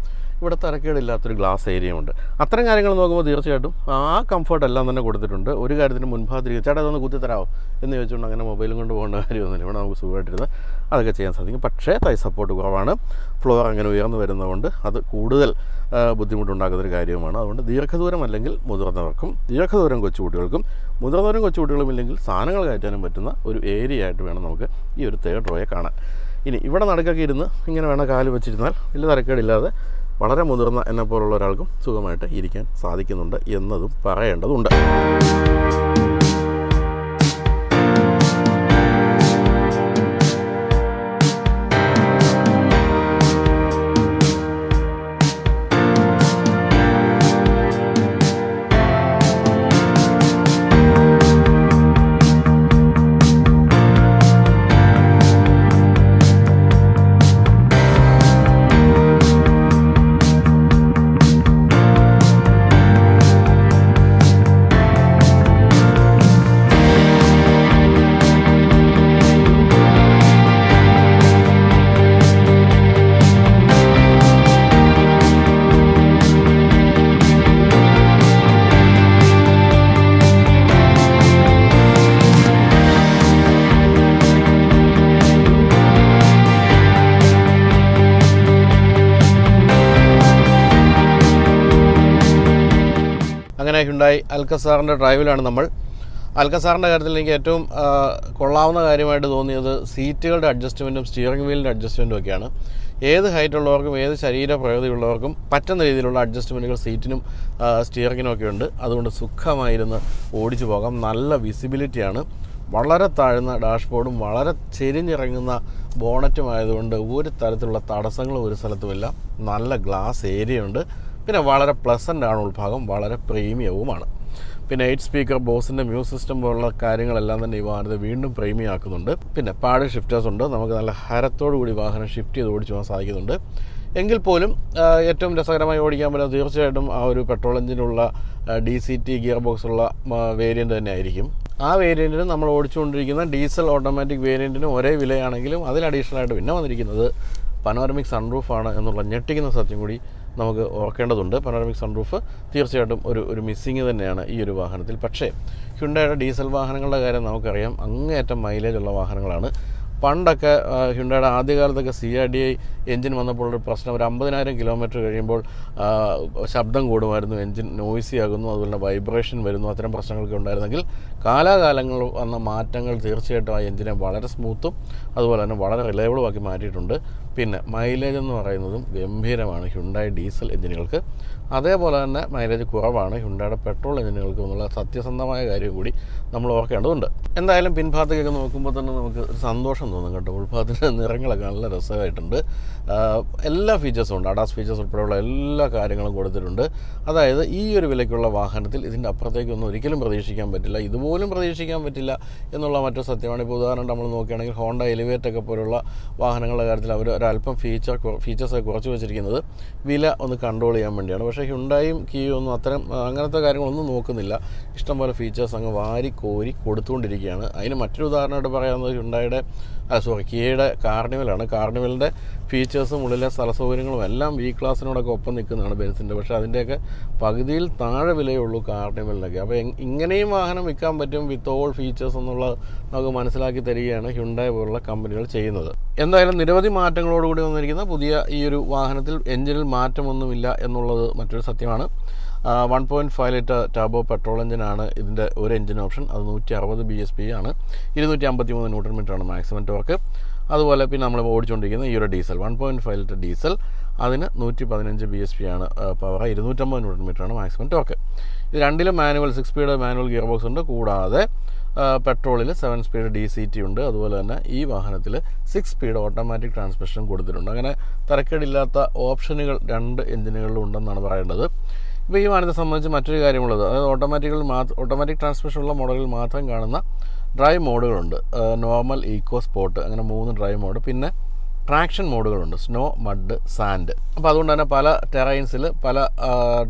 ഇവിടെ തരക്കേടില്ലാത്തൊരു ഗ്ലാസ് ഏരിയയുണ്ട് അത്തരം കാര്യങ്ങൾ നോക്കുമ്പോൾ തീർച്ചയായിട്ടും ആ കംഫർട്ട് എല്ലാം തന്നെ കൊടുത്തിട്ടുണ്ട്. ഒരു കാര്യത്തിന് മുൻഭാഗത്തിരിക്കും ചേട്ടാ ഇതൊന്ന് കുത്തിത്തരാമോ എന്ന് ചോദിച്ചുകൊണ്ട് അങ്ങനെ മൊബൈലും കൊണ്ട് പോകേണ്ട കാര്യമൊന്നുമില്ല. ഇവിടെ നമുക്ക് സുഖമായിട്ടിരുന്ന് അതൊക്കെ ചെയ്യാൻ സാധിക്കും. പക്ഷേ തൈ സപ്പോർട്ട് കുറവാണ്. ഫ്ലോർ അങ്ങനെ ഉയർന്നു വരുന്നതുകൊണ്ട് അത് കൂടുതൽ ബുദ്ധിമുട്ടുണ്ടാക്കുന്നൊരു കാര്യവുമാണ്. അതുകൊണ്ട് ദീർഘദൂരം അല്ലെങ്കിൽ മുതിർന്നവർക്കും ദീർഘദൂരം കൊച്ചുകുട്ടികൾക്കും മുതിർന്നവരും കൊച്ചുകുട്ടികളും ഇല്ലെങ്കിൽ സാധനങ്ങൾ കയറ്റാനും പറ്റുന്ന ഒരു ഏരിയ ആയിട്ട് വേണം നമുക്ക് ഈ ഒരു തേർഡ് റോയെ കാണാൻ. ഇനി ഇവിടെ നടക്കൊക്കെ ഇരുന്ന് ഇങ്ങനെ വേണം കാൽ വെച്ചിരുന്നാൽ വലിയ തരക്കേടില്ലാതെ വളരെ മുതിർന്ന എന്നെ പോലുള്ള ഒരാൾക്കും സുഖമായിട്ട് ഇരിക്കാൻ സാധിക്കുന്നുണ്ട് എന്നതും പറയേണ്ടതുണ്ട്. ഹുണ്ടായി അൽക്കസാറിന്റെ ഡ്രൈവിലാണ് നമ്മൾ. അൽക്കസാറിന്റെ കാര്യത്തിൽ എനിക്ക് ഏറ്റവും കൊള്ളാവുന്ന കാര്യമായിട്ട് തോന്നിയത് സീറ്റുകളുടെ അഡ്ജസ്റ്റ്മെന്റും സ്റ്റിയറിംഗ് വീലിന്റെ അഡ്ജസ്റ്റ്മെന്റും ഒക്കെയാണ്. ഏത് ഹൈറ്റ് ഉള്ളവർക്കും ഏത് ശരീര പ്രകൃതിയുള്ളവർക്കും പറ്റുന്ന രീതിയിലുള്ള അഡ്ജസ്റ്റ്മെന്റുകൾ സീറ്റിനും സ്റ്റിയറിങ്ങിനും ഒക്കെ ഉണ്ട്. അതുകൊണ്ട് സുഖമായിരുന്ന് ഓടിച്ചു പോകാം. നല്ല വിസിബിലിറ്റിയാണ് വളരെ താഴ്ന്ന ഡാഷ്ബോർഡും വളരെ ചെരിഞ്ഞിറങ്ങുന്ന ബോണറ്റും ആയതുകൊണ്ട് ഒരു തരത്തിലുള്ള തടസ്സങ്ങളും ഒരു സ്ഥലത്തുമില്ല. നല്ല ഗ്ലാസ് ഏരിയ ഉണ്ട്. പിന്നെ വളരെ പ്ലസന്റ് ആണ് ഉൾഭാഗം വളരെ പ്രീമിയവുമാണ് പിന്നെ എയ്റ്റ് സ്പീക്കർ ബോസിന്റെ മ്യൂസ് സിസ്റ്റം പോലുള്ള കാര്യങ്ങളെല്ലാം തന്നെ ഈ വാഹനത്തെ വീണ്ടും പ്രീമിയം ആക്കുന്നുണ്ട്. പിന്നെ പാഡ് ഷിഫ്റ്റേഴ്സ് ഉണ്ട്. നമുക്ക് നല്ല ഹരത്തോടു കൂടി വാഹനം ഷിഫ്റ്റ് ചെയ്ത് ഓടിച്ചു പോകാൻ സാധിക്കുന്നുണ്ട്. എങ്കിൽ പോലും ഏറ്റവും രസകരമായി ഓടിക്കാൻ പറ്റുന്ന തീർച്ചയായിട്ടും ആ ഒരു petrol എഞ്ചിനുള്ള D C T gear box ഉള്ള വേരിയന്റ് തന്നെ ആയിരിക്കും ആ വേരിയന്റിന് നമ്മൾ ഓടിച്ചുകൊണ്ടിരിക്കുന്ന ഡീസൽ ഓട്ടോമാറ്റിക് വേരിയന്റിനും ഒരേ വിലയാണെങ്കിലും അതിൽ അഡീഷണൽ ആയിട്ട് പിന്നെ വന്നിരിക്കുന്നത് പനോരമിക് സൺറൂഫാണ് എന്നുള്ള ഞെട്ടിക്കുന്ന സത്യം കൂടി നമുക്ക് ഓർക്കേണ്ടതുണ്ട്. പനോറമിക് സൺറൂഫ് തീർച്ചയായിട്ടും ഒരു ഒരു മിസ്സിങ് തന്നെയാണ് ഈ ഒരു വാഹനത്തിൽ. പക്ഷേ ഹ്യുണ്ടയുടെ ഡീസൽ വാഹനങ്ങളുടെ കാര്യം നമുക്കറിയാം. അങ്ങേയറ്റം മൈലേജ് ഉള്ള വാഹനങ്ങളാണ്. പണ്ടൊക്കെ ഹ്യുണ്ടായുടെ ആദ്യകാലത്തൊക്കെ C R D I engine വന്നപ്പോൾ ഒരു പ്രശ്നം. ഒരു അമ്പതിനായിരം കിലോമീറ്റർ കഴിയുമ്പോൾ ശബ്ദം കൂടുമായിരുന്നു. എൻജിൻ നോയ്സി ആകുന്നു. അതുപോലെ തന്നെ വൈബ്രേഷൻ വരുന്നു. അത്തരം പ്രശ്നങ്ങളൊക്കെ ഉണ്ടായിരുന്നെങ്കിൽ കാലാകാലങ്ങൾ വന്ന മാറ്റങ്ങൾ തീർച്ചയായിട്ടും ആ എൻജിനെ വളരെ സ്മൂത്തും അതുപോലെ തന്നെ വളരെ റിലയബിളുമാക്കി മാറ്റിയിട്ടുണ്ട്. പിന്നെ മൈലേജ് എന്ന് പറയുന്നതും ഗംഭീരമാണ്. ഹ്യുണ്ടായി ഡീസൽ എഞ്ചിനുകൾക്ക് അതേപോലെ തന്നെ മൈലേജ് കുറവാണ്. ഹ്യുണ്ടായുടെ പെട്രോൾ എഞ്ചിനുകൾക്ക് എന്നുള്ള സത്യസന്ധമായ കാര്യം കൂടി നമ്മൾ ഓർക്കേണ്ടതുണ്ട്. എന്തായാലും പിൻഭാഗത്തേക്കൊക്കെ നോക്കുമ്പോൾ തന്നെ നമുക്ക് സന്തോഷം തോന്നും കേട്ടോ. ഉൾഭാഗത്തിന്റെ നിറങ്ങളൊക്കെ നല്ല രസമായിട്ടുണ്ട്. എല്ലാ ഫീച്ചേഴ്സും ഉണ്ട്. അഡാസ് ഫീച്ചേഴ്സ് ഉൾപ്പെടെയുള്ള എല്ലാ കാര്യങ്ങളും കൊടുത്തിട്ടുണ്ട്. അതായത് ഈ ഒരു വിലയ്ക്കുള്ള വാഹനത്തിൽ ഇതിന്റെ അപ്പുറത്തേക്കൊന്നും ഒരിക്കലും പ്രതീക്ഷിക്കാൻ പറ്റില്ല. ഇതുപോലും പ്രതീക്ഷിക്കാൻ പറ്റില്ല എന്നുള്ള മറ്റൊരു സത്യമാണ്. ഇപ്പോൾ ഉദാഹരണം നമ്മൾ നോക്കുകയാണെങ്കിൽ ഹോണ്ട എലിവേറ്റ് ഒക്കെ പോലുള്ള വാഹനങ്ങളുടെ കാര്യത്തിൽ അവർ ഒരല്പം ഫീച്ചർ ഫീച്ചേഴ്സ് കുറച്ച് വെച്ചിരിക്കുന്നത്. വില ഒന്ന് കൺട്രോൾ ചെയ്യാൻ വേണ്ടിയാണ്. പക്ഷേ ഹ്യുണ്ടായും കിയും ഒന്നും അത്തരം അങ്ങനത്തെ കാര്യങ്ങളൊന്നും നോക്കുന്നില്ല. ഇഷ്ടംപോലെ ഫീച്ചേഴ്സ് അങ്ങ് വാരി കോരി കൊടുത്തുകൊണ്ടിരിക്കുകയാണ്. അതിന് മറ്റൊരു ഉദാഹരണമായിട്ട് പറയാവുന്നത് ഹ്യുണ്ടായുടെ സോറി കിയയുടെ കാർണിവലാണ് കാർണിവലിന്റെ ഫീച്ചേഴ്സും ഉള്ളിലെ സ്ഥല സൗകര്യങ്ങളും എല്ലാം വി ക്ലാസ്സിനോടൊക്കെ ഒപ്പം നിൽക്കുന്നതാണ് ബെൻസിന്റെ പക്ഷേ അതിന്റെയൊക്കെ പകുതിയിൽ താഴെ വിലയുള്ളൂ കാർണിവലിനൊക്കെ അപ്പോൾ ഇങ്ങനെയും വാഹനം വിൽക്കാൻ പറ്റും വിത്ത് ഓൾ ഫീച്ചേഴ്സ് എന്നുള്ളത് നമുക്ക് മനസ്സിലാക്കി തരികയാണ് ഹ്യുണ്ടായ പോലുള്ള കമ്പനികൾ ചെയ്യുന്നത്. എന്തായാലും നിരവധി മാറ്റങ്ങളോടുകൂടി വന്നിരിക്കുന്ന പുതിയ ഈ ഒരു വാഹനത്തിൽ എഞ്ചിനിൽ മാറ്റമൊന്നുമില്ല എന്നുള്ളത് മറ്റൊരു സത്യമാണ്. One point five litre turbo petrol എഞ്ചിനാണ് ഇതിന്റെ ഒരു എഞ്ചിൻ ഓപ്ഷൻ അത് നൂറ്റി അറുപത് ബി എസ് പി ആണ്. ഇരുന്നൂറ്റി അമ്പത്തി മൂന്ന് ന്യൂട്രൺ മീറ്ററാണ് മാക്സിമം ടോർക്ക് അതുപോലെ പിന്നെ നമ്മൾ ഓടിച്ചുകൊണ്ടിരിക്കുന്ന ഈ ഒരു diesel one point five litre diesel അതിന് നൂറ്റി പതിനഞ്ച് ബി എസ് പി ആണ് പവർ ഇരുന്നൂറ്റമ്പത് ന്യൂട്രൺ മീറ്ററാണ് മാക്സിമം ടോക്ക് ഇത് രണ്ടിലും manual six speed manual gear box ഉണ്ട്. കൂടാതെ പെട്രോളിൽ seven speed D C T ഉണ്ട്. അതുപോലെ തന്നെ ഈ വാഹനത്തിൽ സിക്സ് സ്പീഡ് ഓട്ടോമാറ്റിക് ട്രാൻസ്മിഷൻ കൊടുത്തിട്ടുണ്ട്. അങ്ങനെ തരക്കേടില്ലാത്ത ഓപ്ഷനുകൾ രണ്ട് എഞ്ചിനുകളിലും ഉണ്ടെന്നാണ് പറയേണ്ടത്. ഇപ്പോൾ ഈ വാഹനത്തെ സംബന്ധിച്ച് മറ്റൊരു കാര്യമുള്ളത്. അതായത് ഓട്ടോമാറ്റിക്കൽ മാത്രം ഓട്ടോമാറ്റിക് ട്രാൻസ്മിഷൻ ഉള്ള മോഡലിൽ മാത്രം കാണുന്ന ഡ്രൈവ് മോഡുകളുണ്ട് നോർമൽ ഈക്കോ സ്പോട്ട് അങ്ങനെ മൂന്ന് ഡ്രൈവ് മോഡ് പിന്നെ ട്രാക്ഷൻ മോഡുകളുണ്ട് സ്നോ മഡ് സാൻഡ് അപ്പോൾ അതുകൊണ്ട് തന്നെ പല ടെറൈൻസിൽ പല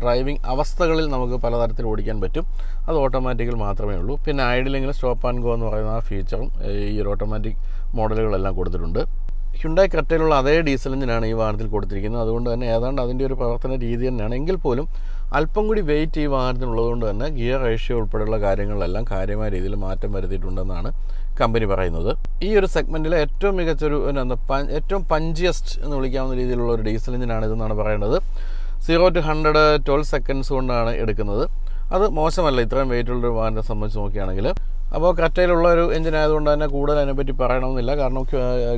ഡ്രൈവിംഗ് അവസ്ഥകളിൽ നമുക്ക് പലതരത്തിൽ ഓടിക്കാൻ പറ്റും. അത് ഓട്ടോമാറ്റിക്കിൽ മാത്രമേ ഉള്ളൂ. പിന്നെ ഐഡിലെങ്കിൽ സ്റ്റോപ്പ് ആൻഡ് ഗോ എന്ന് പറയുന്ന ആ ഫീച്ചറും ഈ ഒരു ഓട്ടോമാറ്റിക് മോഡലുകളെല്ലാം കൊടുത്തിട്ടുണ്ട്. ഹ്യുണ്ടായി കറ്റയിലുള്ള അതേ ഡീസൽ എഞ്ചിനാണ് ഈ വാഹനത്തിൽ കൊടുത്തിരിക്കുന്നത്. അതുകൊണ്ട് തന്നെ ഏതാണ്ട് അതിന്റെ ഒരു പ്രവർത്തന രീതി തന്നെയാണ്. എങ്കിൽ പോലും അല്പം കൂടി വെയിറ്റ് ഈ വാഹനത്തിനുള്ളതുകൊണ്ട് തന്നെ ഗിയർ റേഷ്യോ ഉൾപ്പെടെയുള്ള കാര്യങ്ങളിലെല്ലാം കാര്യമായ രീതിയിൽ മാറ്റം വരുത്തിയിട്ടുണ്ടെന്നാണ് കമ്പനി പറയുന്നത്. ഈ ഒരു സെഗ്മെന്റിലെ ഏറ്റവും മികച്ചൊരു എന്താ ഏറ്റവും പഞ്ചിയസ്റ്റ് എന്ന് വിളിക്കാവുന്ന രീതിയിലുള്ള ഒരു ഡീസൽ എഞ്ചിനാണ് ഇതെന്നാണ് പറയുന്നത്. Zero to hundred twelve seconds കൊണ്ടാണ് എടുക്കുന്നത്. അത് മോശമല്ല ഇത്രയും വെയിറ്റ് ഉള്ള ഒരു വാഹനത്തെ സംബന്ധിച്ച് നോക്കുകയാണെങ്കിൽ. അപ്പോൾ കറ്റയിലുള്ള ഒരു എഞ്ചിൻ ആയതുകൊണ്ട് തന്നെ കൂടുതൽ അതിനെപ്പറ്റി പറയണമെന്നില്ല. കാരണം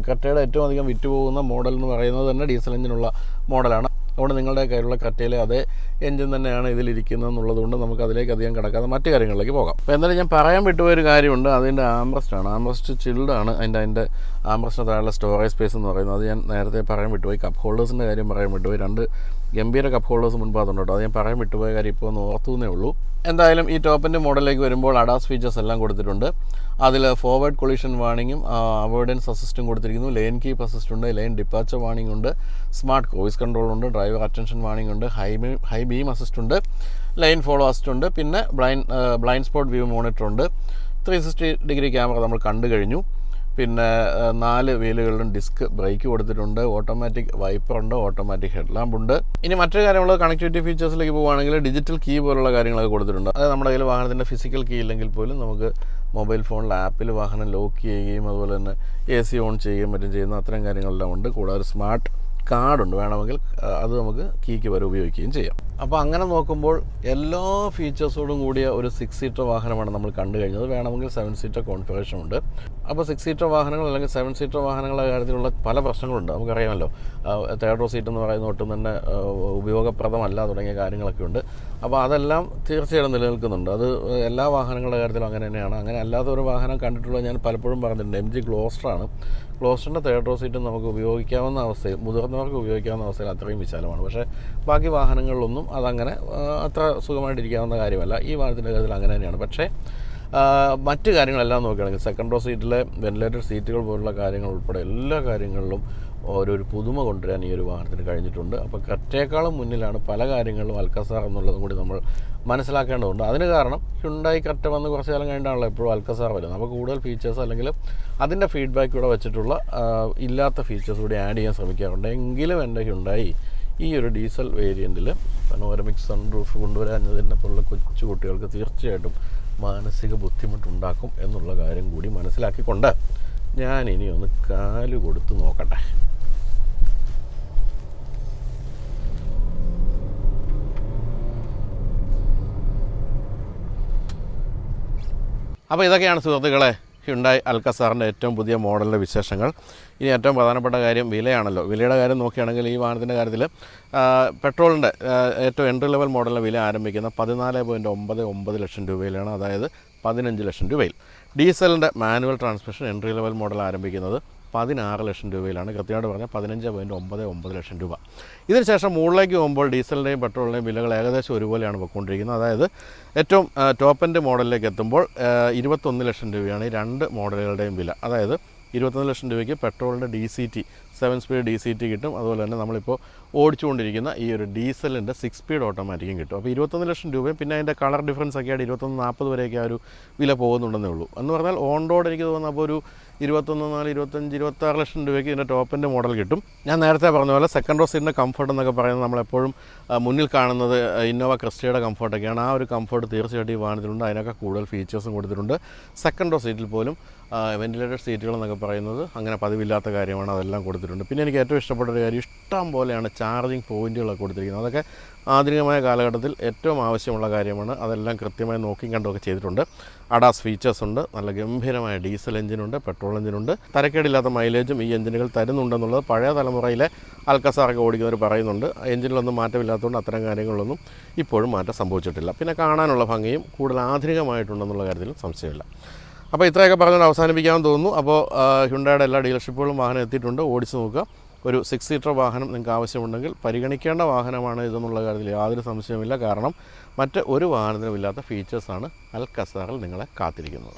കറ്റയുടെ ഏറ്റവും അധികം വിറ്റുപോകുന്ന മോഡൽ എന്ന് പറയുന്നത് തന്നെ ഡീസൽ എഞ്ചിനുള്ള മോഡലാണ് അതുകൊണ്ട് നിങ്ങളുടെ കയ്യിലുള്ള കറ്റയിലെ അതേ എഞ്ചിൻ തന്നെയാണ് ഇതിലിരിക്കുന്നത് എന്നുള്ളത് കൊണ്ട് നമുക്ക് അതിലേക്ക് അധികം കിടക്കാതെ മറ്റു കാര്യങ്ങളിലേക്ക് പോകാം. അപ്പോൾ എന്തായാലും ഞാൻ പറയാൻ വിട്ടുപോയൊരു കാര്യമുണ്ട്. അതിന്റെ ആംബ്രസ്റ്റ് ആണ്. ആംബ്രസ്റ്റ് ചിൽഡ് ആണ്. അതിന്റെ അതിന്റെ ആംബ്രസ്റ്റിന് താഴെയുള്ള സ്റ്റോറേജ് സ്പേസ് എന്ന് പറയുന്നത്. അത് ഞാൻ നേരത്തെ പറയാൻ വിട്ടുപോയി. കപ്പ് ഹോൾഡേഴ്സിന്റെ കാര്യം പറയാൻ വിട്ടുപോയി. രണ്ട് ഗംഭീര കപ്പ് ഹോൾഡേഴ്സ് മുൻപാകുന്നുണ്ട് കേട്ടോ അത് ഞാൻ പറയാൻ വിട്ടുപോയ കാര്യം ഇപ്പോൾ ഒന്ന് ഓർത്തു എന്നേ ഉള്ളൂ. എന്തായാലും ഈ ടോപ്പിന്റെ മോഡലിലേക്ക് വരുമ്പോൾ അഡാസ് ഫീച്ചേഴ്സ് എല്ലാം കൊടുത്തിട്ടുണ്ട്. അതിൽ ഫോർവേഡ് കൊളിഷൻ വാണിങ്ങും അവോയ്ഡൻസ് അസിസ്റ്റും കൊടുത്തിരിക്കുന്നു. ലെയിൻ കീപ്പ് അസിസ്റ്റ് ഉണ്ട് ലെയിൻ ഡിപ്പാച്ചർ വാണിംഗ് ഉണ്ട് സ്മാർട്ട് വോയിസ് കൺട്രോൾ ഉണ്ട് ഡ്രൈവർ അറ്റൻഷൻ വാണിംഗ് ഉണ്ട് ഹൈ ഹൈ ബീം അസിസ്റ്റ് ഉണ്ട് ലൈൻ ഫോളോ അസിസ്റ്റ് ഉണ്ട് പിന്നെ blind blind spot view monitor ഉണ്ട്. ത്രീ സിക്സ്റ്റി ഡിഗ്രി ക്യാമറ നമ്മൾ കണ്ടു കഴിഞ്ഞു. പിന്നെ നാല് വീലുകളിലും ഡിസ്ക് ബ്രേക്ക് കൊടുത്തിട്ടുണ്ട്. ഓട്ടോമാറ്റിക് വൈപ്പറുണ്ട് ഓട്ടോമാറ്റിക് ഹെഡ്ലാമ്പ് ഉണ്ട്. ഇനി മറ്റൊരു കാര്യമുള്ള കണക്ടിവിറ്റി ഫീച്ചേഴ്സിലേക്ക് പോകുകയാണെങ്കിൽ ഡിജിറ്റൽ കീ പോലുള്ള കാര്യങ്ങളൊക്കെ കൊടുത്തിട്ടുണ്ട്. അത് നമ്മുടെ കയ്യിൽ വാഹനത്തിന്റെ ഫിസിക്കൽ കീ ഇല്ലെങ്കിൽ പോലും നമുക്ക് മൊബൈൽ ഫോണിൽ ആപ്പിൽ വാഹനം ലോക്ക് ചെയ്യുകയും അതുപോലെ തന്നെ എ സി ഓൺ ചെയ്യുകയും മറ്റും ചെയ്യുന്ന അത്തരം കാര്യങ്ങളെല്ലാം ഉണ്ട്. കൂടാതെ സ്മാർട്ട് കാർഡുണ്ട് വേണമെങ്കിൽ അത് നമുക്ക് കീക്ക് വരെ ഉപയോഗിക്കുകയും ചെയ്യാം. അപ്പോൾ അങ്ങനെ നോക്കുമ്പോൾ എല്ലാ ഫീച്ചേഴ്സോടും കൂടിയ ഒരു സിക്സ് സീറ്റർ വാഹനമാണ് നമ്മൾ കണ്ടു കഴിഞ്ഞത്. വേണമെങ്കിൽ സെവൻ സീറ്റർ കോൺഫിഗറേഷൻ ഉണ്ട്. അപ്പോൾ സിക്സ് സീറ്റർ വാഹനങ്ങൾ അല്ലെങ്കിൽ സെവൻ സീറ്റർ വാഹനങ്ങളുടെ കാര്യത്തിലുള്ള പല പ്രശ്നങ്ങളുണ്ട്. നമുക്കറിയാമല്ലോ തേർഡ് റോ സീറ്റ് എന്ന് പറയുന്ന ഒട്ടും തന്നെ ഉപയോഗപ്രദമല്ല തുടങ്ങിയ കാര്യങ്ങളൊക്കെ ഉണ്ട്. അപ്പോൾ അതെല്ലാം തീർച്ചയായിട്ടും നിലനിൽക്കുന്നുണ്ട്. അത് എല്ലാ വാഹനങ്ങളുടെ കാര്യത്തിലും അങ്ങനെ തന്നെയാണ്. അങ്ങനെ അല്ലാത്ത ഒരു വാഹനം കണ്ടിട്ടുള്ളത് ഞാൻ പലപ്പോഴും പറഞ്ഞിട്ടുണ്ട്. എം ജി ഗ്ലോസ്റ്ററാണ് ക്ലോസ്റ്ററിന്റെ തേർഡ് റോ സീറ്റും നമുക്ക് ഉപയോഗിക്കാവുന്ന അവസ്ഥയിൽ മുതിർന്നവർക്ക് ഉപയോഗിക്കാവുന്ന അവസ്ഥയിൽ അത്രയും വിശാലമാണ്. പക്ഷേ ബാക്കി വാഹനങ്ങളിലൊന്നും അതങ്ങനെ അത്ര സുഖമായിട്ടിരിക്കാവുന്ന കാര്യമല്ല. ഈ വാഹനത്തിന്റെ കാര്യത്തിൽ അങ്ങനെ തന്നെയാണ്. പക്ഷേ മറ്റ് കാര്യങ്ങളെല്ലാം നോക്കുകയാണെങ്കിൽ സെക്കൻഡ് റോ സീറ്റിലെ വെന്റിലേറ്റഡ് സീറ്റുകൾ പോലുള്ള കാര്യങ്ങൾ ഉൾപ്പെടെ എല്ലാ കാര്യങ്ങളിലും ഒരു പുതുമ കൊണ്ടുവരാൻ ഈ ഒരു വാഹനത്തിന് കഴിഞ്ഞിട്ടുണ്ട്. അപ്പോൾ കറ്റേക്കാളും മുന്നിലാണ് പല കാര്യങ്ങളിലും അൽക്കസാർ എന്നുള്ളതും കൂടി നമ്മൾ മനസ്സിലാക്കേണ്ടതുണ്ട്. അതിന് കാരണം ഹ്യുണ്ടായി കറ്റ വന്ന് കുറച്ച് കാലം കഴിഞ്ഞിട്ടാണല്ലോ എപ്പോഴും അൽക്കസാർ വരുന്നത്. അപ്പോൾ കൂടുതൽ ഫീച്ചേഴ്സ് അല്ലെങ്കിൽ അതിന്റെ ഫീഡ്ബാക്ക് കൂടെ വെച്ചിട്ടുള്ള ഇല്ലാത്ത ഫീച്ചേഴ്സ് കൂടി ആഡ് ചെയ്യാൻ ശ്രമിക്കാറുണ്ട്. എങ്കിലും എന്റെ ഹ്യുണ്ടായി ഈ ഒരു ഡീസൽ വേരിയന്റിൽ പനോരമിക് സൺ റൂഫ് കൊണ്ടുവരാഞ്ഞതിനെ പോലുള്ള കൊച്ചു കുട്ടികൾക്ക് തീർച്ചയായിട്ടും മാനസിക ബുദ്ധിമുട്ടുണ്ടാക്കും എന്നുള്ള കാര്യം കൂടി മനസ്സിലാക്കിക്കൊണ്ട് ഞാൻ ഇനി ഒന്ന് കാൽ കൊടുത്ത് നോക്കട്ടെ. അപ്പോൾ ഇതൊക്കെയാണ് സുഹൃത്തുക്കളെ ഹ്യുണ്ടായി അൽക്കസാറിന്റെ ഏറ്റവും പുതിയ മോഡലിന്റെ വിശേഷങ്ങൾ. ഇനി ഏറ്റവും പ്രധാനപ്പെട്ട കാര്യം വിലയാണല്ലോ. വിലയുടെ കാര്യം നോക്കുകയാണെങ്കിൽ ഈ വാഹനത്തിന്റെ കാര്യത്തിൽ പെട്രോളിന്റെ ഏറ്റവും എൻട്രി ലെവൽ മോഡലിന്റെ വില ആരംഭിക്കുന്ന പതിനാല് പോയിന്റ് ഒമ്പത് ഒമ്പത് ലക്ഷം രൂപയിലാണ്. അതായത് പതിനഞ്ച് ലക്ഷം രൂപയിൽ. ഡീസലിന്റെ manual transmission entry level model ആരംഭിക്കുന്നത് പതിനാറ് ലക്ഷം രൂപയിലാണ്. കൃത്യമായിട്ട് പറഞ്ഞാൽ പതിനഞ്ച് പോയിന്റ് ഒമ്പത് ഒമ്പത് ലക്ഷം രൂപ. ഇതിനുശേഷം മുകളിലേക്ക് പോകുമ്പോൾ ഡീസലിന്റെയും പെട്രോളിന്റെയും വിലകൾ ഏകദേശം ഒരുപോലെയാണ് പോയിക്കൊണ്ടിരിക്കുന്നത്. അതായത് ഏറ്റവും ടോപ്പ് എൻഡ് മോഡലിലേക്ക് എത്തുമ്പോൾ ഇരുപത്തൊന്ന് ലക്ഷം രൂപയാണ് ഈ രണ്ട് മോഡലുകളുടെയും വില. അതായത് ഇരുപത്തൊന്ന് ലക്ഷം രൂപയ്ക്ക് പെട്രോളിന്റെ D C T seven speed D C T കിട്ടും. അതുപോലെ തന്നെ നമ്മളിപ്പോൾ ഓടിച്ചുകൊണ്ടിരിക്കുന്ന ഈ ഒരു ഡീസലിന്റെ സിക്സ് സ്പീഡ് ഓട്ടോമാറ്റിക്കും കിട്ടും. അപ്പോൾ ഇരുപത്തൊന്ന് ലക്ഷം രൂപയും പിന്നെ അതിന്റെ കളർ ഡിഫറൻസ് ഒക്കെ ആയിട്ട് ഇരുപത്തൊന്ന് നാൽപ്പത് വരെയൊക്കെ ആ ഒരു വില പോകുന്നുണ്ടെന്നേ ഉള്ളൂ. എന്ന് പറഞ്ഞാൽ ഓൺ റോഡ് എനിക്ക് തോന്നുന്നു അപ്പോൾ ഒരു ഇരുപത്തൊന്ന് നാല് ഇരുപത്തഞ്ച് ഇരുപത്താറ് ലക്ഷം രൂപയ്ക്ക് ഇതിന്റെ ടോപ്പിന്റെ മോഡൽ കിട്ടും. ഞാൻ നേരത്തെ പറഞ്ഞ പോലെ സെക്കൻഡ് റോ സീറ്റിന്റെ കംഫർട്ട് എന്നൊക്കെ പറയുന്നത് നമ്മളെപ്പോഴും മുന്നിൽ കാണുന്നത് ഇന്നോവ ക്രിസ്റ്റയുടെ കംഫർട്ടൊക്കെയാണ് ആ ഒരു കംഫർട്ട് തീർച്ചയായിട്ടും ഈ വാഹനത്തിലുണ്ട്. അതിനൊക്കെ കൂടുതൽ ഫീച്ചേഴ്സും കൊടുത്തിട്ടുണ്ട്. സെക്കൻഡ് റോ സീറ്റിൽ പോലും വെന്റിലേറ്റഡ് സീറ്റുകൾ എന്നൊക്കെ പറയുന്നത് അങ്ങനെ പതിവില്ലാത്ത കാര്യമാണ്. അതെല്ലാം കൊടുത്തിട്ടുണ്ട്. പിന്നെ എനിക്ക് ഏറ്റവും ഇഷ്ടപ്പെട്ട ഒരു കാര്യം ഇഷ്ടം പോലെയാണ് ചാർജിങ് പോയിന്റുകളൊക്കെ കൊടുത്തിരിക്കുന്നത്. അതൊക്കെ ആധുനികമായ കാലഘട്ടത്തിൽ ഏറ്റവും ആവശ്യമുള്ള കാര്യമാണ്. അതെല്ലാം കൃത്യമായി നോക്കിയും കണ്ടുമൊക്കെ ചെയ്തിട്ടുണ്ട്. അഡാസ് ഫീച്ചേഴ്സ് ഉണ്ട്. നല്ല ഗംഭീരമായ ഡീസൽ എഞ്ചിനുണ്ട് പെട്രോൾ എഞ്ചിനുണ്ട് തരക്കേടില്ലാത്ത മൈലേജും ഈ എഞ്ചിനുകൾ തരുന്നുണ്ടെന്നുള്ളത് പഴയ തലമുറയിലെ അൽക്കസാറൊക്കെ ഓടിക്കുന്നവർ പറയുന്നുണ്ട്. എഞ്ചിനിലൊന്നും മാറ്റമില്ലാത്തതുകൊണ്ട് അത്തരം കാര്യങ്ങളൊന്നും ഇപ്പോഴും മാറ്റം സംഭവിച്ചിട്ടില്ല. പിന്നെ കാണാനുള്ള ഭംഗിയും കൂടുതൽ ആധുനികമായിട്ടുണ്ടെന്നുള്ള കാര്യത്തിലും സംശയമില്ല. അപ്പോൾ ഇത്രയൊക്കെ പറഞ്ഞുകൊണ്ട് അവസാനിപ്പിക്കാമെന്ന് തോന്നുന്നു. അപ്പോൾ ഹ്യുണ്ടായുടെ എല്ലാ ഡീലർഷിപ്പുകളും വാഹനം എത്തിയിട്ടുണ്ട്. ഓടിച്ചു നോക്കുക. ഒരു സിക്സ് സീറ്റർ വാഹനം നിങ്ങൾക്ക് ആവശ്യമുണ്ടെങ്കിൽ പരിഗണിക്കേണ്ട വാഹനമാണ് ഇതെന്നുള്ള കാര്യത്തിൽ യാതൊരു സംശയവുമില്ല. കാരണം മറ്റ് ഒരു വാഹനത്തിനും ഇല്ലാത്ത ഫീച്ചേഴ്സാണ് അൽ കസാറിൽ നിങ്ങളെ കാത്തിരിക്കുന്നത്.